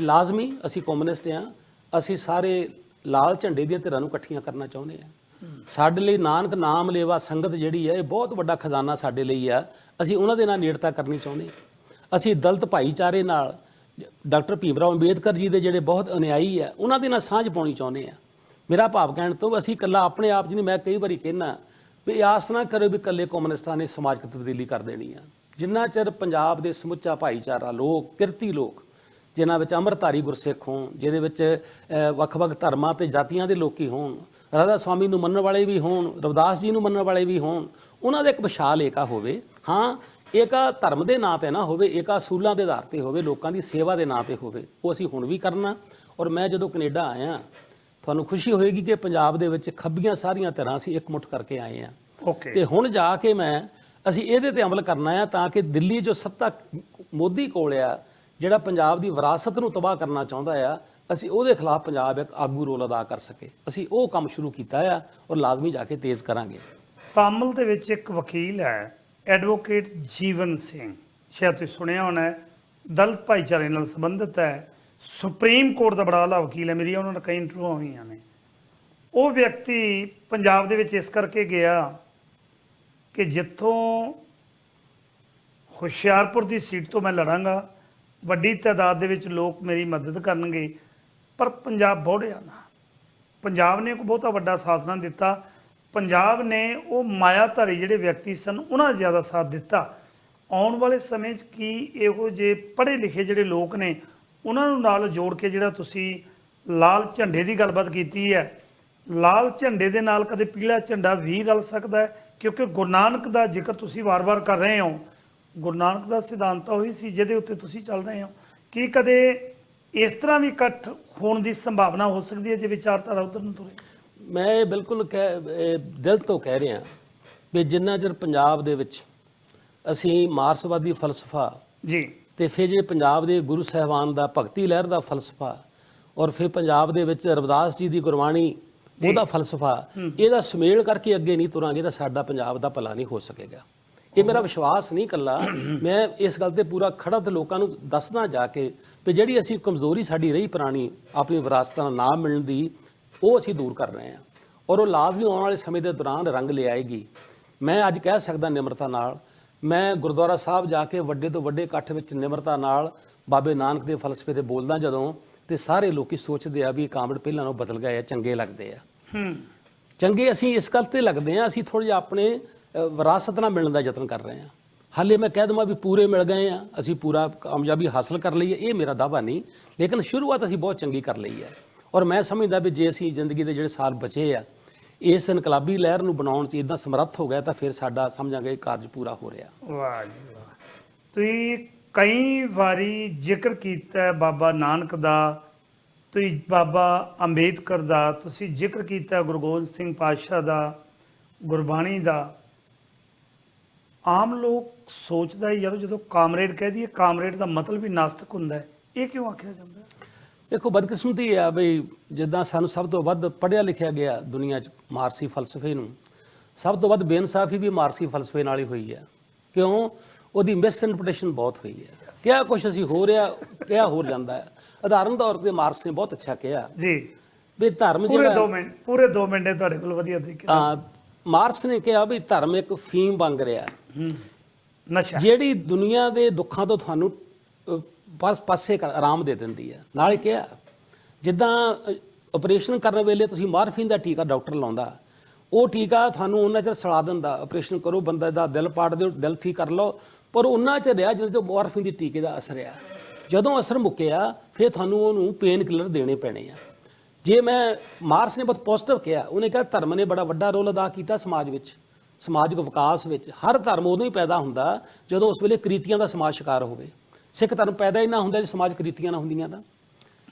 S3: ਲਾਜ਼ਮੀ ਅਸੀਂ ਕਮਿਊਨਿਸਟ ਆ ਅਸੀਂ ਸਾਰੇ ਲਾਲ ਝੰਡੇ ਦੀਆਂ ਧਿਰਾਂ ਨੂੰ ਇਕੱਠੀਆਂ ਕਰਨਾ ਚਾਹੁੰਦੇ ਆ ਸਾਡੇ ਲਈ ਨਾਨਕ ਨਾਮ ਲੇਵਾ ਸੰਗਤ ਜਿਹੜੀ ਹੈ ਇਹ ਬਹੁਤ ਵੱਡਾ ਖਜ਼ਾਨਾ ਸਾਡੇ ਲਈ ਆ। ਅਸੀਂ ਉਹਨਾਂ ਦੇ ਨਾਲ ਨੇੜਤਾ ਕਰਨੀ ਚਾਹੁੰਦੇ ਅਸੀਂ ਦਲਿਤ ਭਾਈਚਾਰੇ ਨਾਲ ਡਾਕਟਰ ਭੀਮਰਾਓ ਅੰਬੇਦਕਰ ਜੀ ਦੇ ਜਿਹੜੇ ਬਹੁਤ ਅਨੁਯਾਈ ਆ ਉਹਨਾਂ ਦੇ ਨਾਲ ਸਾਂਝ ਪਾਉਣੀ ਚਾਹੁੰਦੇ ਆ ਮੇਰਾ ਭਾਵ ਕਹਿਣ ਤੋਂ ਅਸੀਂ ਇਕੱਲਾ ਆਪਣੇ ਆਪ ਜੀ ਨਹੀਂ ਮੈਂ ਕਈ ਵਾਰੀ ਕਹਿਣਾ ਵੀ ਆਸ ਨਾ ਕਰੋ ਵੀ ਇਕੱਲੇ ਕਮਿਊਨਿਸਟਾਂ ਨੇ ਸਮਾਜਿਕ ਤਬਦੀਲੀ ਕਰ ਦੇਣੀ ਆ। ਜਿੰਨਾ ਚਿਰ ਪੰਜਾਬ ਦੇ ਸਮੁੱਚਾ ਭਾਈਚਾਰਾ ਲੋਕ, ਕਿਰਤੀ ਲੋਕ, ਜਿਨ੍ਹਾਂ ਵਿੱਚ ਅੰਮ੍ਰਿਤਧਾਰੀ ਗੁਰਸਿੱਖ ਹੋਣ, ਜਿਹਦੇ ਵਿੱਚ ਵੱਖ-ਵੱਖ ਧਰਮਾਂ ਤੇ ਜਾਤੀਆਂ ਦੇ ਲੋਕੀ ਹੋਣ, ਰਾਧਾ ਸਵਾਮੀ ਨੂੰ ਮੰਨਣ ਵਾਲੇ ਵੀ ਹੋਣ, ਰਵਿਦਾਸ ਜੀ ਨੂੰ ਮੰਨਣ ਵਾਲੇ ਵੀ ਹੋਣ, ਉਹਨਾਂ ਦਾ ਇੱਕ ਵਿਸ਼ਾਲ ਏਕਾ ਹੋਵੇ। ਹਾਂ, ਏਕਾ ਧਰਮ ਦੇ ਨਾਂ ਤੇ ਨਾ ਹੋਵੇ, ਏਕਾ ਅਸੂਲਾਂ ਦੇ ਆਧਾਰ ਤੇ ਹੋਵੇ, ਲੋਕਾਂ ਦੀ ਸੇਵਾ ਦੇ ਨਾਂ ਤੇ ਹੋਵੇ, ਉਹ ਅਸੀਂ ਹੁਣ ਵੀ ਕਰਨਾ। ਔਰ ਮੈਂ ਜਦੋਂ ਕੈਨੇਡਾ ਆਇਆ ਤੁਹਾਨੂੰ ਖੁਸ਼ੀ ਹੋਏਗੀ ਕਿ ਪੰਜਾਬ ਦੇ ਵਿੱਚ ਖੱਬੀਆਂ ਸਾਰੀਆਂ ਤਰ੍ਹਾਂ ਅਸੀਂ ਇਕਮੁੱਠ ਕਰਕੇ ਆਏ ਆ
S2: ਓਕੇ
S3: ਤੇ ਹੁਣ ਜਾ ਕੇ ਮੈਂ ਅਸੀਂ ਇਹਦੇ ਤੇ ਅਮਲ ਕਰਨਾ ਆ ਤਾਂ ਕਿ ਦਿੱਲੀ ਜੋ ਸੱਤਾ ਮੋਦੀ ਕੋਲ ਆ ਜਿਹੜਾ ਪੰਜਾਬ ਦੀ ਵਿਰਾਸਤ ਨੂੰ ਤਬਾਹ ਕਰਨਾ ਚਾਹੁੰਦਾ ਆ ਅਸੀਂ ਉਹਦੇ ਖਿਲਾਫ ਪੰਜਾਬ ਇੱਕ ਆਗੂ ਰੋਲ ਅਦਾ ਕਰ ਸਕੇ। ਅਸੀਂ ਉਹ ਕੰਮ ਸ਼ੁਰੂ ਕੀਤਾ ਆ ਔਰ ਲਾਜ਼ਮੀ ਜਾ ਕੇ ਤੇਜ਼ ਕਰਾਂਗੇ।
S2: ਤਾਮਿਲ ਦੇ ਵਿੱਚ ਇੱਕ ਵਕੀਲ ਹੈ ਐਡਵੋਕੇਟ ਜੀਵਨ ਸਿੰਘ। ਸ਼ਾਇਦ ਤੁਸੀਂ ਸੁਣਿਆ ਹੋਣਾ ਹੈ ਦਲਿਤ ਭਾਈਚਾਰੇ ਨਾਲ ਸੰਬੰਧਿਤ ਹੈ ਸੁਪਰੀਮ ਕੋਰਟ ਦਾ ਬੜਾ ਆਲਾ ਵਕੀਲ ਹੈ ਮੇਰੀ ਉਹਨਾਂ ਨਾਲ ਕਈ ਇੰਟਰਵਿਊ ਹੋਈਆਂ ਨੇ। ਉਹ ਵਿਅਕਤੀ ਪੰਜਾਬ ਦੇ ਵਿੱਚ ਇਸ ਕਰਕੇ ਗਿਆ ਕਿ ਜਿੱਥੋਂ ਹੁਸ਼ਿਆਰਪੁਰ ਦੀ ਸੀਟ ਤੋਂ ਮੈਂ ਲੜਾਂਗਾ, ਵੱਡੀ ਤਾਦਾਦ ਦੇ ਵਿੱਚ ਲੋਕ ਮੇਰੀ ਮਦਦ ਕਰਨਗੇ, ਪਰ ਪੰਜਾਬ ਬੋੜਿਆ ਨਾ। ਪੰਜਾਬ ਨੇ ਕੋਈ ਬਹੁਤਾ ਵੱਡਾ ਸਾਥ ਨਾ ਦਿੱਤਾ। ਪੰਜਾਬ ਨੇ ਉਹ ਮਾਇਆਧਾਰੀ ਜਿਹੜੇ ਵਿਅਕਤੀ ਸਨ, ਉਹਨਾਂ ਦਾ ਜ਼ਿਆਦਾ ਸਾਥ ਦਿੱਤਾ। ਆਉਣ ਵਾਲੇ ਸਮੇਂ 'ਚ ਕੀ ਇਹੋ ਜਿਹੇ ਪੜ੍ਹੇ ਲਿਖੇ ਜਿਹੜੇ ਲੋਕ ਨੇ ਉਹਨਾਂ ਨੂੰ ਨਾਲ ਜੋੜ ਕੇ ਜਿਹੜਾ ਤੁਸੀਂ ਲਾਲ ਝੰਡੇ ਦੀ ਗੱਲਬਾਤ ਕੀਤੀ ਹੈ ਲਾਲ ਝੰਡੇ ਦੇ ਨਾਲ ਕਦੇ ਪੀਲਾ ਝੰਡਾ ਵੀ ਰਲ ਸਕਦਾ ਹੈ? ਕਿਉਂਕਿ ਗੁਰੂ ਨਾਨਕ ਦਾ ਜ਼ਿਕਰ ਤੁਸੀਂ ਵਾਰ-ਵਾਰ ਕਰ ਰਹੇ ਹੋ। ਗੁਰੂ ਨਾਨਕ ਦਾ ਸਿਧਾਂਤ ਤਾਂ ਉਹੀ ਸੀ ਜਿਹਦੇ ਉੱਤੇ ਤੁਸੀਂ ਚੱਲ ਰਹੇ ਹੋ। ਕੀ ਕਦੇ ਇਸ ਤਰ੍ਹਾਂ ਵੀ ਇਕੱਠ ਹੋਣ ਦੀ ਸੰਭਾਵਨਾ ਹੋ ਸਕਦੀ ਹੈ ਜੇ ਵਿਚਾਰਧਾਰਾ ਉਧਰ ਨੂੰ ਤੁਰੇ?
S3: ਮੈਂ ਇਹ ਬਿਲਕੁਲ ਦਿਲ ਤੋਂ ਕਹਿ ਰਿਹਾ ਵੀ ਜਿੰਨਾ ਚਿਰ ਪੰਜਾਬ ਦੇ ਵਿੱਚ ਅਸੀਂ ਮਾਰਸਵਾਦੀ ਫਲਸਫਾ
S2: ਜੀ।
S3: ਤੇ ਫਿਰ ਜਿਹੜੇ ਪੰਜਾਬ ਦੇ ਗੁਰੂ ਸਾਹਿਬਾਨ ਦਾ ਭਗਤੀ ਲਹਿਰ ਦਾ ਫਲਸਫਾ ਔਰ ਫਿਰ ਪੰਜਾਬ ਦੇ ਵਿੱਚ ਰਵਿਦਾਸ ਜੀ ਦੀ ਗੁਰਬਾਣੀ ਉਹਦਾ ਫਲਸਫਾ ਇਹਦਾ ਸੁਮੇਲ ਕਰਕੇ ਅੱਗੇ ਨਹੀਂ ਤੁਰਾਂਗੇ ਤਾਂ ਸਾਡਾ ਪੰਜਾਬ ਦਾ ਭਲਾ ਨਹੀਂ ਹੋ ਸਕੇਗਾ। ਇਹ ਮੇਰਾ ਵਿਸ਼ਵਾਸ ਨਹੀਂ ਕੱਲਾ ਮੈਂ ਇਸ ਗੱਲ ਤੇ ਪੂਰਾ ਖੜਾ ਤੇ ਲੋਕਾਂ ਨੂੰ ਦੱਸਣਾ ਜਾ ਕੇ ਵੀ ਜਿਹੜੀ ਅਸੀਂ ਕਮਜ਼ੋਰੀ ਸਾਡੀ ਰਹੀ ਪੁਰਾਣੀ ਆਪਣੀ ਵਿਰਾਸਤਾਂ ਦਾ ਨਾਮ ਮਿਲਣ ਦੀ ਉਹ ਅਸੀਂ ਦੂਰ ਕਰ ਰਹੇ ਹਾਂ। ਔਰ ਉਹ ਲਾਜ਼ਮੀ ਆਉਣ ਵਾਲੇ ਸਮੇਂ ਦੇ ਦੌਰਾਨ ਰੰਗ ਲਿਆਏਗੀ ਮੈਂ ਅੱਜ ਕਹਿ ਸਕਦਾ ਨਿਮਰਤਾ ਨਾਲ ਮੈਂ ਗੁਰਦੁਆਰਾ ਸਾਹਿਬ ਜਾ ਕੇ ਵੱਡੇ ਤੋਂ ਵੱਡੇ ਇਕੱਠ ਵਿੱਚ ਨਿਮਰਤਾ ਨਾਲ ਬਾਬੇ ਨਾਨਕ ਦੇ ਫਲਸਫੇ ਤੇ ਬੋਲਦਾ ਜਦੋਂ ਤੇ ਸਾਰੇ ਲੋਕੀ ਸੋਚਦੇ ਆ ਵੀ ਕਾਮੜ ਪਹਿਲਾਂ ਨਾਲੋਂ ਬਦਲ ਗਏ ਆ ਚੰਗੇ ਲੱਗਦੇ ਆ।
S2: ਹੂੰ।
S3: ਚੰਗੇ ਅਸੀਂ ਇਸ ਗੱਲ ਤੇ ਲੱਗਦੇ ਆ ਅਸੀਂ ਥੋੜਾ ਜਿਹਾ ਆਪਣੇ ਵਿਰਾਸਤ ਨਾਲ ਮਿਲਣ ਦਾ ਯਤਨ ਕਰ ਰਹੇ ਆ। ਹਾਲੇ ਮੈਂ ਕਹਿ ਦਵਾਂ ਵੀ ਪੂਰੇ ਮਿਲ ਗਏ ਆ ਅਸੀਂ ਪੂਰਾ ਕਾਮਯਾਬੀ ਹਾਸਲ ਕਰ ਲਈ ਹੈ ਇਹ ਮੇਰਾ ਦਾਵਾ ਨਹੀਂ ਲੇਕਿਨ ਸ਼ੁਰੂਆਤ ਅਸੀਂ ਬਹੁਤ ਚੰਗੀ ਕਰ ਲਈ ਹੈ ਔਰ ਮੈਂ ਸਮਝਦਾ ਵੀ ਜੇ ਅਸੀਂ ਜ਼ਿੰਦਗੀ ਦੇ ਜਿਹੜੇ ਸਾਲ ਬਚੇ ਆ ਇਸ ਇਨਕਲਾਬੀ ਲਹਿਰ ਨੂੰ ਬਣਾਉਣ 'ਚ ਇਦਾਂ ਸਮਰੱਥ ਹੋ ਗਿਆ ਤਾਂ ਫਿਰ ਸਾਡਾ ਸਮਝਾਂਗੇ ਕਾਰਜ ਪੂਰਾ ਹੋ ਰਿਹਾ।
S2: ਵਾਹ ਜੀ ਵਾਹ। ਤੁਸੀਂ ਕਈ ਵਾਰੀ ਜ਼ਿਕਰ ਕੀਤਾ ਬਾਬਾ ਨਾਨਕ ਦਾ, ਤੁਸੀਂ ਬਾਬਾ ਅੰਬੇਦਕਰ ਦਾ, ਤੁਸੀਂ ਜ਼ਿਕਰ ਕੀਤਾ ਗੁਰੂ ਗੋਬਿੰਦ ਸਿੰਘ ਪਾਤਸ਼ਾਹ ਦਾ, ਗੁਰਬਾਣੀ ਦਾ। ਆਮ ਲੋਕ ਸੋਚਦਾ ਹੈ ਯਾਰ ਜਦੋਂ ਕਾਮਰੇਡ ਕਹਿ ਦਈਏ, ਕਾਮਰੇਡ ਦਾ ਮਤਲਬ ਹੀ ਨਾਸਤਕ ਹੁੰਦਾ ਹੈ। ਇਹ ਕਿਉਂ ਆਖਿਆ ਜਾਂਦਾ ਹੈ?
S3: ਦੇਖੋ ਬਦਕਿਸਮਤੀ ਆ ਬਈ ਜਿੱਦਾਂ ਸਾਨੂੰ ਸਭ ਤੋਂ ਵੱਧ ਪੜ੍ਹਿਆ ਲਿਖਿਆ ਗਿਆ ਦੁਨੀਆ 'ਚ ਮਾਰਸੀ ਫਲਸਫੇ ਨੂੰ ਸਭ ਤੋਂ ਵੱਧ ਬੇਇਨਸਾਫੀ ਵੀ ਮਾਰਸੀ ਫਲਸਫੇ ਨਾਲ ਹੀ ਹੋਈ ਹੈ। ਕਿਉਂ? ਉਹਦੀ ਮਿਸਇੰਟਰਪ੍ਰੀਟੇਸ਼ਨ ਬਹੁਤ ਹੋਈ ਹੈ। ਕਿਹਾ ਕੁਛ ਅਸੀਂ ਹੋ ਰਿਹਾ ਕਿਹਾ ਹੋਰ ਜਾਂਦਾ ਹੈ? ਉਦਾਹਰਨ ਤੌਰ ਤੇ ਮਾਰਕਸ ਨੇ ਬਹੁਤ ਅੱਛਾ ਕਿਹਾ।
S2: ਜੀ।
S3: ਵੀ ਧਰਮ
S2: ਪੂਰੇ 2
S3: ਜਿਹੜਾ
S2: ਮਿੰਟ ਪੂਰੇ 2 ਮਿੰਟ ਹੈ ਤੁਹਾਡੇ ਕੋਲ ਵਧੀਆ ਤਰੀਕੇ
S3: ਅਹ, ਮਾਰਕਸ ਨੇ ਕਿਹਾ ਵੀ ਧਰਮ ਇੱਕ ਫੀਮ ਬਣ ਰਿਹਾ
S2: ਹੂੰ। ਨਸ਼ਾ।
S3: ਜਿਹੜੀ ਦੁਨੀਆ ਦੇ ਦੁੱਖਾਂ ਤੋਂ ਤੁਹਾਨੂੰ ਬਸ ਪਾਸੇ ਕਰ, ਆਰਾਮ ਦੇ ਦਿੰਦੀ ਹੈ। ਨਾਲੇ ਕਿਹਾ ਜਿੱਦਾਂ ਆਪਰੇਸ਼ਨ ਕਰਨ ਵੇਲੇ ਤੁਸੀਂ ਮਾਰਫੀਨ ਦਾ ਟੀਕਾ ਡਾਕਟਰ ਲਾਉਂਦਾ, ਉਹ ਟੀਕਾ ਤੁਹਾਨੂੰ ਉਹਨਾਂ ਚਿਰ ਸੜਾ ਦਿੰਦਾ ਆਪਰੇਸ਼ਨ ਕਰੋ, ਬੰਦੇ ਦਾ ਦਿਲ ਪਾੜ ਦਿਓ, ਦਿਲ ਠੀਕ ਕਰ ਲਓ, ਪਰ ਉਹਨਾਂ ਚ ਰਿਹਾ ਜਿੰਨੇ ਤੋਂ ਮਾਰਫੀਨ ਦੀ ਟੀਕੇ ਦਾ ਅਸਰ ਆ। ਜਦੋਂ ਅਸਰ ਮੁੱਕਿਆ, ਫਿਰ ਤੁਹਾਨੂੰ ਉਹਨੂੰ ਪੇਨ ਕਿਲਰ ਦੇਣੇ ਪੈਣੇ ਆ। ਜੇ ਮੈਂ ਮਾਰਸ ਨੇ ਬਹੁਤ ਪੋਜ਼ਿਟਿਵ ਕਿਹਾ, ਉਹਨੇ ਕਿਹਾ ਧਰਮ ਨੇ ਬੜਾ ਵੱਡਾ ਰੋਲ ਅਦਾ ਕੀਤਾ ਸਮਾਜ ਵਿੱਚ, ਸਮਾਜਿਕ ਵਿਕਾਸ ਵਿੱਚ। ਹਰ ਧਰਮ ਉਦੋਂ ਹੀ ਪੈਦਾ ਹੁੰਦਾ ਜਦੋਂ ਉਸ ਵੇਲੇ ਕ੍ਰਿਤੀਆਂ ਦਾ ਸਮਾਜ ਸ਼ਿਕਾਰ ਹੋਵੇ। ਸਿੱਖ ਧਰਮ ਪੈਦਾ ਹੀ ਨਾ ਹੁੰਦਾ ਜੇ ਸਮਾਜ ਕ੍ਰੀਤੀਆਂ ਨਾ ਹੁੰਦੀਆਂ ਤਾਂ।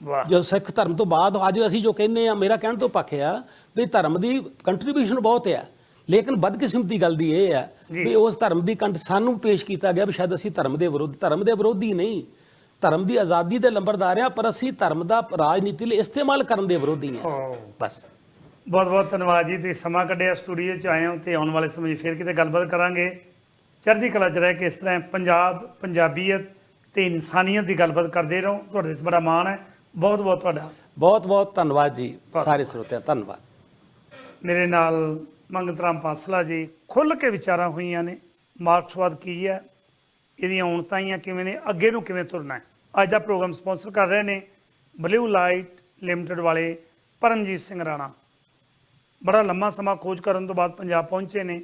S2: ਵਾਹ।
S3: ਜੋ ਸਿੱਖ ਧਰਮ ਤੋਂ ਬਾਅਦ ਅੱਜ ਅਸੀਂ ਜੋ ਕਹਿੰਦੇ ਆ ਮੇਰਾ ਕਹਿਣ ਤੋਂ ਪੱਖ ਆ ਵੀ ਧਰਮ ਦੀ ਕੰਟਰੀਬਿਊਸ਼ਨ ਬਹੁਤ ਆ। ਲੇਕਿਨ ਬਦਕਿਸਮਤੀ ਦੀ ਗੱਲ ਦੀ ਇਹ ਆ। ਵੀ ਉਸ ਧਰਮ ਦੀ ਕੰਟ ਸਾਨੂੰ ਪੇਸ਼ ਕੀਤਾ ਗਿਆ ਵੀ ਸ਼ਾਇਦ ਅਸੀਂ ਧਰਮ ਦੇ ਵਿਰੋਧ ਧਰਮ ਦੇ ਵਿਰੋਧੀ ਨਹੀਂ। ਧਰਮ ਦੀ ਆਜ਼ਾਦੀ ਦੇ ਲੰਬਰਦਾਰ ਆ ਪਰ ਅਸੀਂ ਧਰਮ ਦਾ ਰਾਜਨੀਤੀ ਲਈ ਇਸਤੇਮਾਲ ਕਰਨ ਦੇ ਵਿਰੋਧੀ ਆ। ਬਸ।
S2: ਬਹੁਤ ਬਹੁਤ ਧੰਨਵਾਦ ਜੀ ਤੁਸੀਂ ਸਮਾਂ ਕੱਢਿਆ ਸਟੂਡੀਓ 'ਚ ਆਏ ਹੋ ਤੇ ਆਉਣ ਵਾਲੇ ਸਮੇਂ 'ਚ ਫਿਰ ਕਿਤੇ ਗੱਲਬਾਤ ਕਰਾਂਗੇ। ਚੜ੍ਹਦੀ ਕਲਾ 'ਚ ਰਹਿ ਕੇ ਇਸ ਤਰ੍ਹਾਂ ਪੰਜਾਬ ਪੰਜਾਬੀਅਤ ਤੇ ਇਨਸਾਨੀਅਤ ਦੀ ਗੱਲਬਾਤ ਕਰਦੇ ਰਹੋ। ਤੁਹਾਡੇ ਤੇ ਬੜਾ ਮਾਣ ਹੈ। ਬਹੁਤ ਬਹੁਤ ਤੁਹਾਡਾ।
S3: ਬਹੁਤ ਬਹੁਤ ਧੰਨਵਾਦ ਜੀ। ਸਾਰੇ ਸਰੋਤਿਆਂ ਧੰਨਵਾਦ।
S2: ਮੇਰੇ ਨਾਲ ਮੰਗਤ ਰਾਮ ਪਾਸਲਾ ਜੀ ਖੁੱਲ੍ਹ ਕੇ ਵਿਚਾਰਾਂ ਹੋਈਆਂ ਨੇ। ਮਾਰਕਸਵਾਦ ਕੀ ਹੈ? ਇਹਦੀਆਂ ਔਣਤਾਈਆਂ ਕਿਵੇਂ ਨੇ? ਅੱਗੇ ਨੂੰ ਕਿਵੇਂ ਤੁਰਨਾ ਹੈ? ਅੱਜ ਦਾ ਪ੍ਰੋਗਰਾਮ ਸਪਾਂਸਰ ਕਰ ਰਹੇ ਨੇ ਬਲੂ ਲਾਈਟ ਲਿਮਟਿਡ ਵਾਲੇ ਪਰਮਜੀਤ ਸਿੰਘ ਰਾਣਾ। ਬੜਾ ਲੰਮਾ ਸਮਾਂ ਖੋਜ ਕਰਨ ਤੋਂ ਬਾਅਦ ਪੰਜਾਬ ਪਹੁੰਚੇ ਨੇ।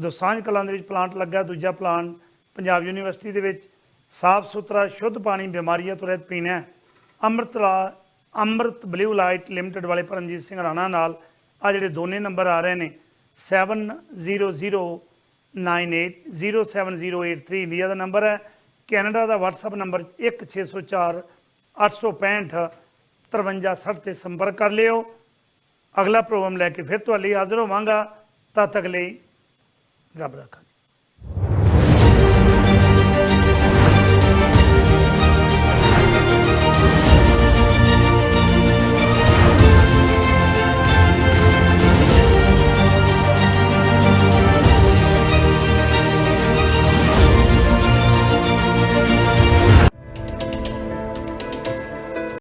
S2: ਦੋਸਾਂਝ ਕਲਾਂ ਦੇ ਵਿੱਚ ਪਲਾਂਟ ਲੱਗਾ ਦੂਜਾ ਪਲਾਂਟ ਪੰਜਾਬ ਯੂਨੀਵਰਸਿਟੀ ਦੇ ਵਿੱਚ। ਸਾਫ਼ ਸੁਥਰਾ, ਸ਼ੁੱਧ ਪਾਣੀ ਬਿਮਾਰੀਆਂ ਤੋਂ ਰਹਿਤ ਪੀਣਾ ਹੈ। ਅੰਮ੍ਰਿਤ ਲਾ, ਅੰਮ੍ਰਿਤ ਬਲੂ ਲਾਈਟ ਲਿਮਟਿਡ ਵਾਲੇ ਪਰਮਜੀਤ ਸਿੰਘ ਰਾਣਾ ਨਾਲ ਆ ਜਿਹੜੇ ਦੋਨੇ ਨੰਬਰ ਆ ਰਹੇ ਨੇ 7009807083 ਇੰਡੀਆ ਦਾ ਨੰਬਰ ਹੈ। ਕੈਨੇਡਾ ਦਾ WhatsApp ਨੰਬਰ 1604 865 5360 ਤੇ ਸੰਪਰਕ ਕਰ ਲਿਓ। ਅਗਲਾ ਪ੍ਰੋਗਰਾਮ ਲੈ ਕੇ ਫਿਰ ਤੁਹਾਡੇ ਲਈ ਹਾਜ਼ਰ ਹੋਵਾਂਗਾ। ਤਦ ਤੱਕ ਲਈ ਰੱਬ ਰੱਖਾ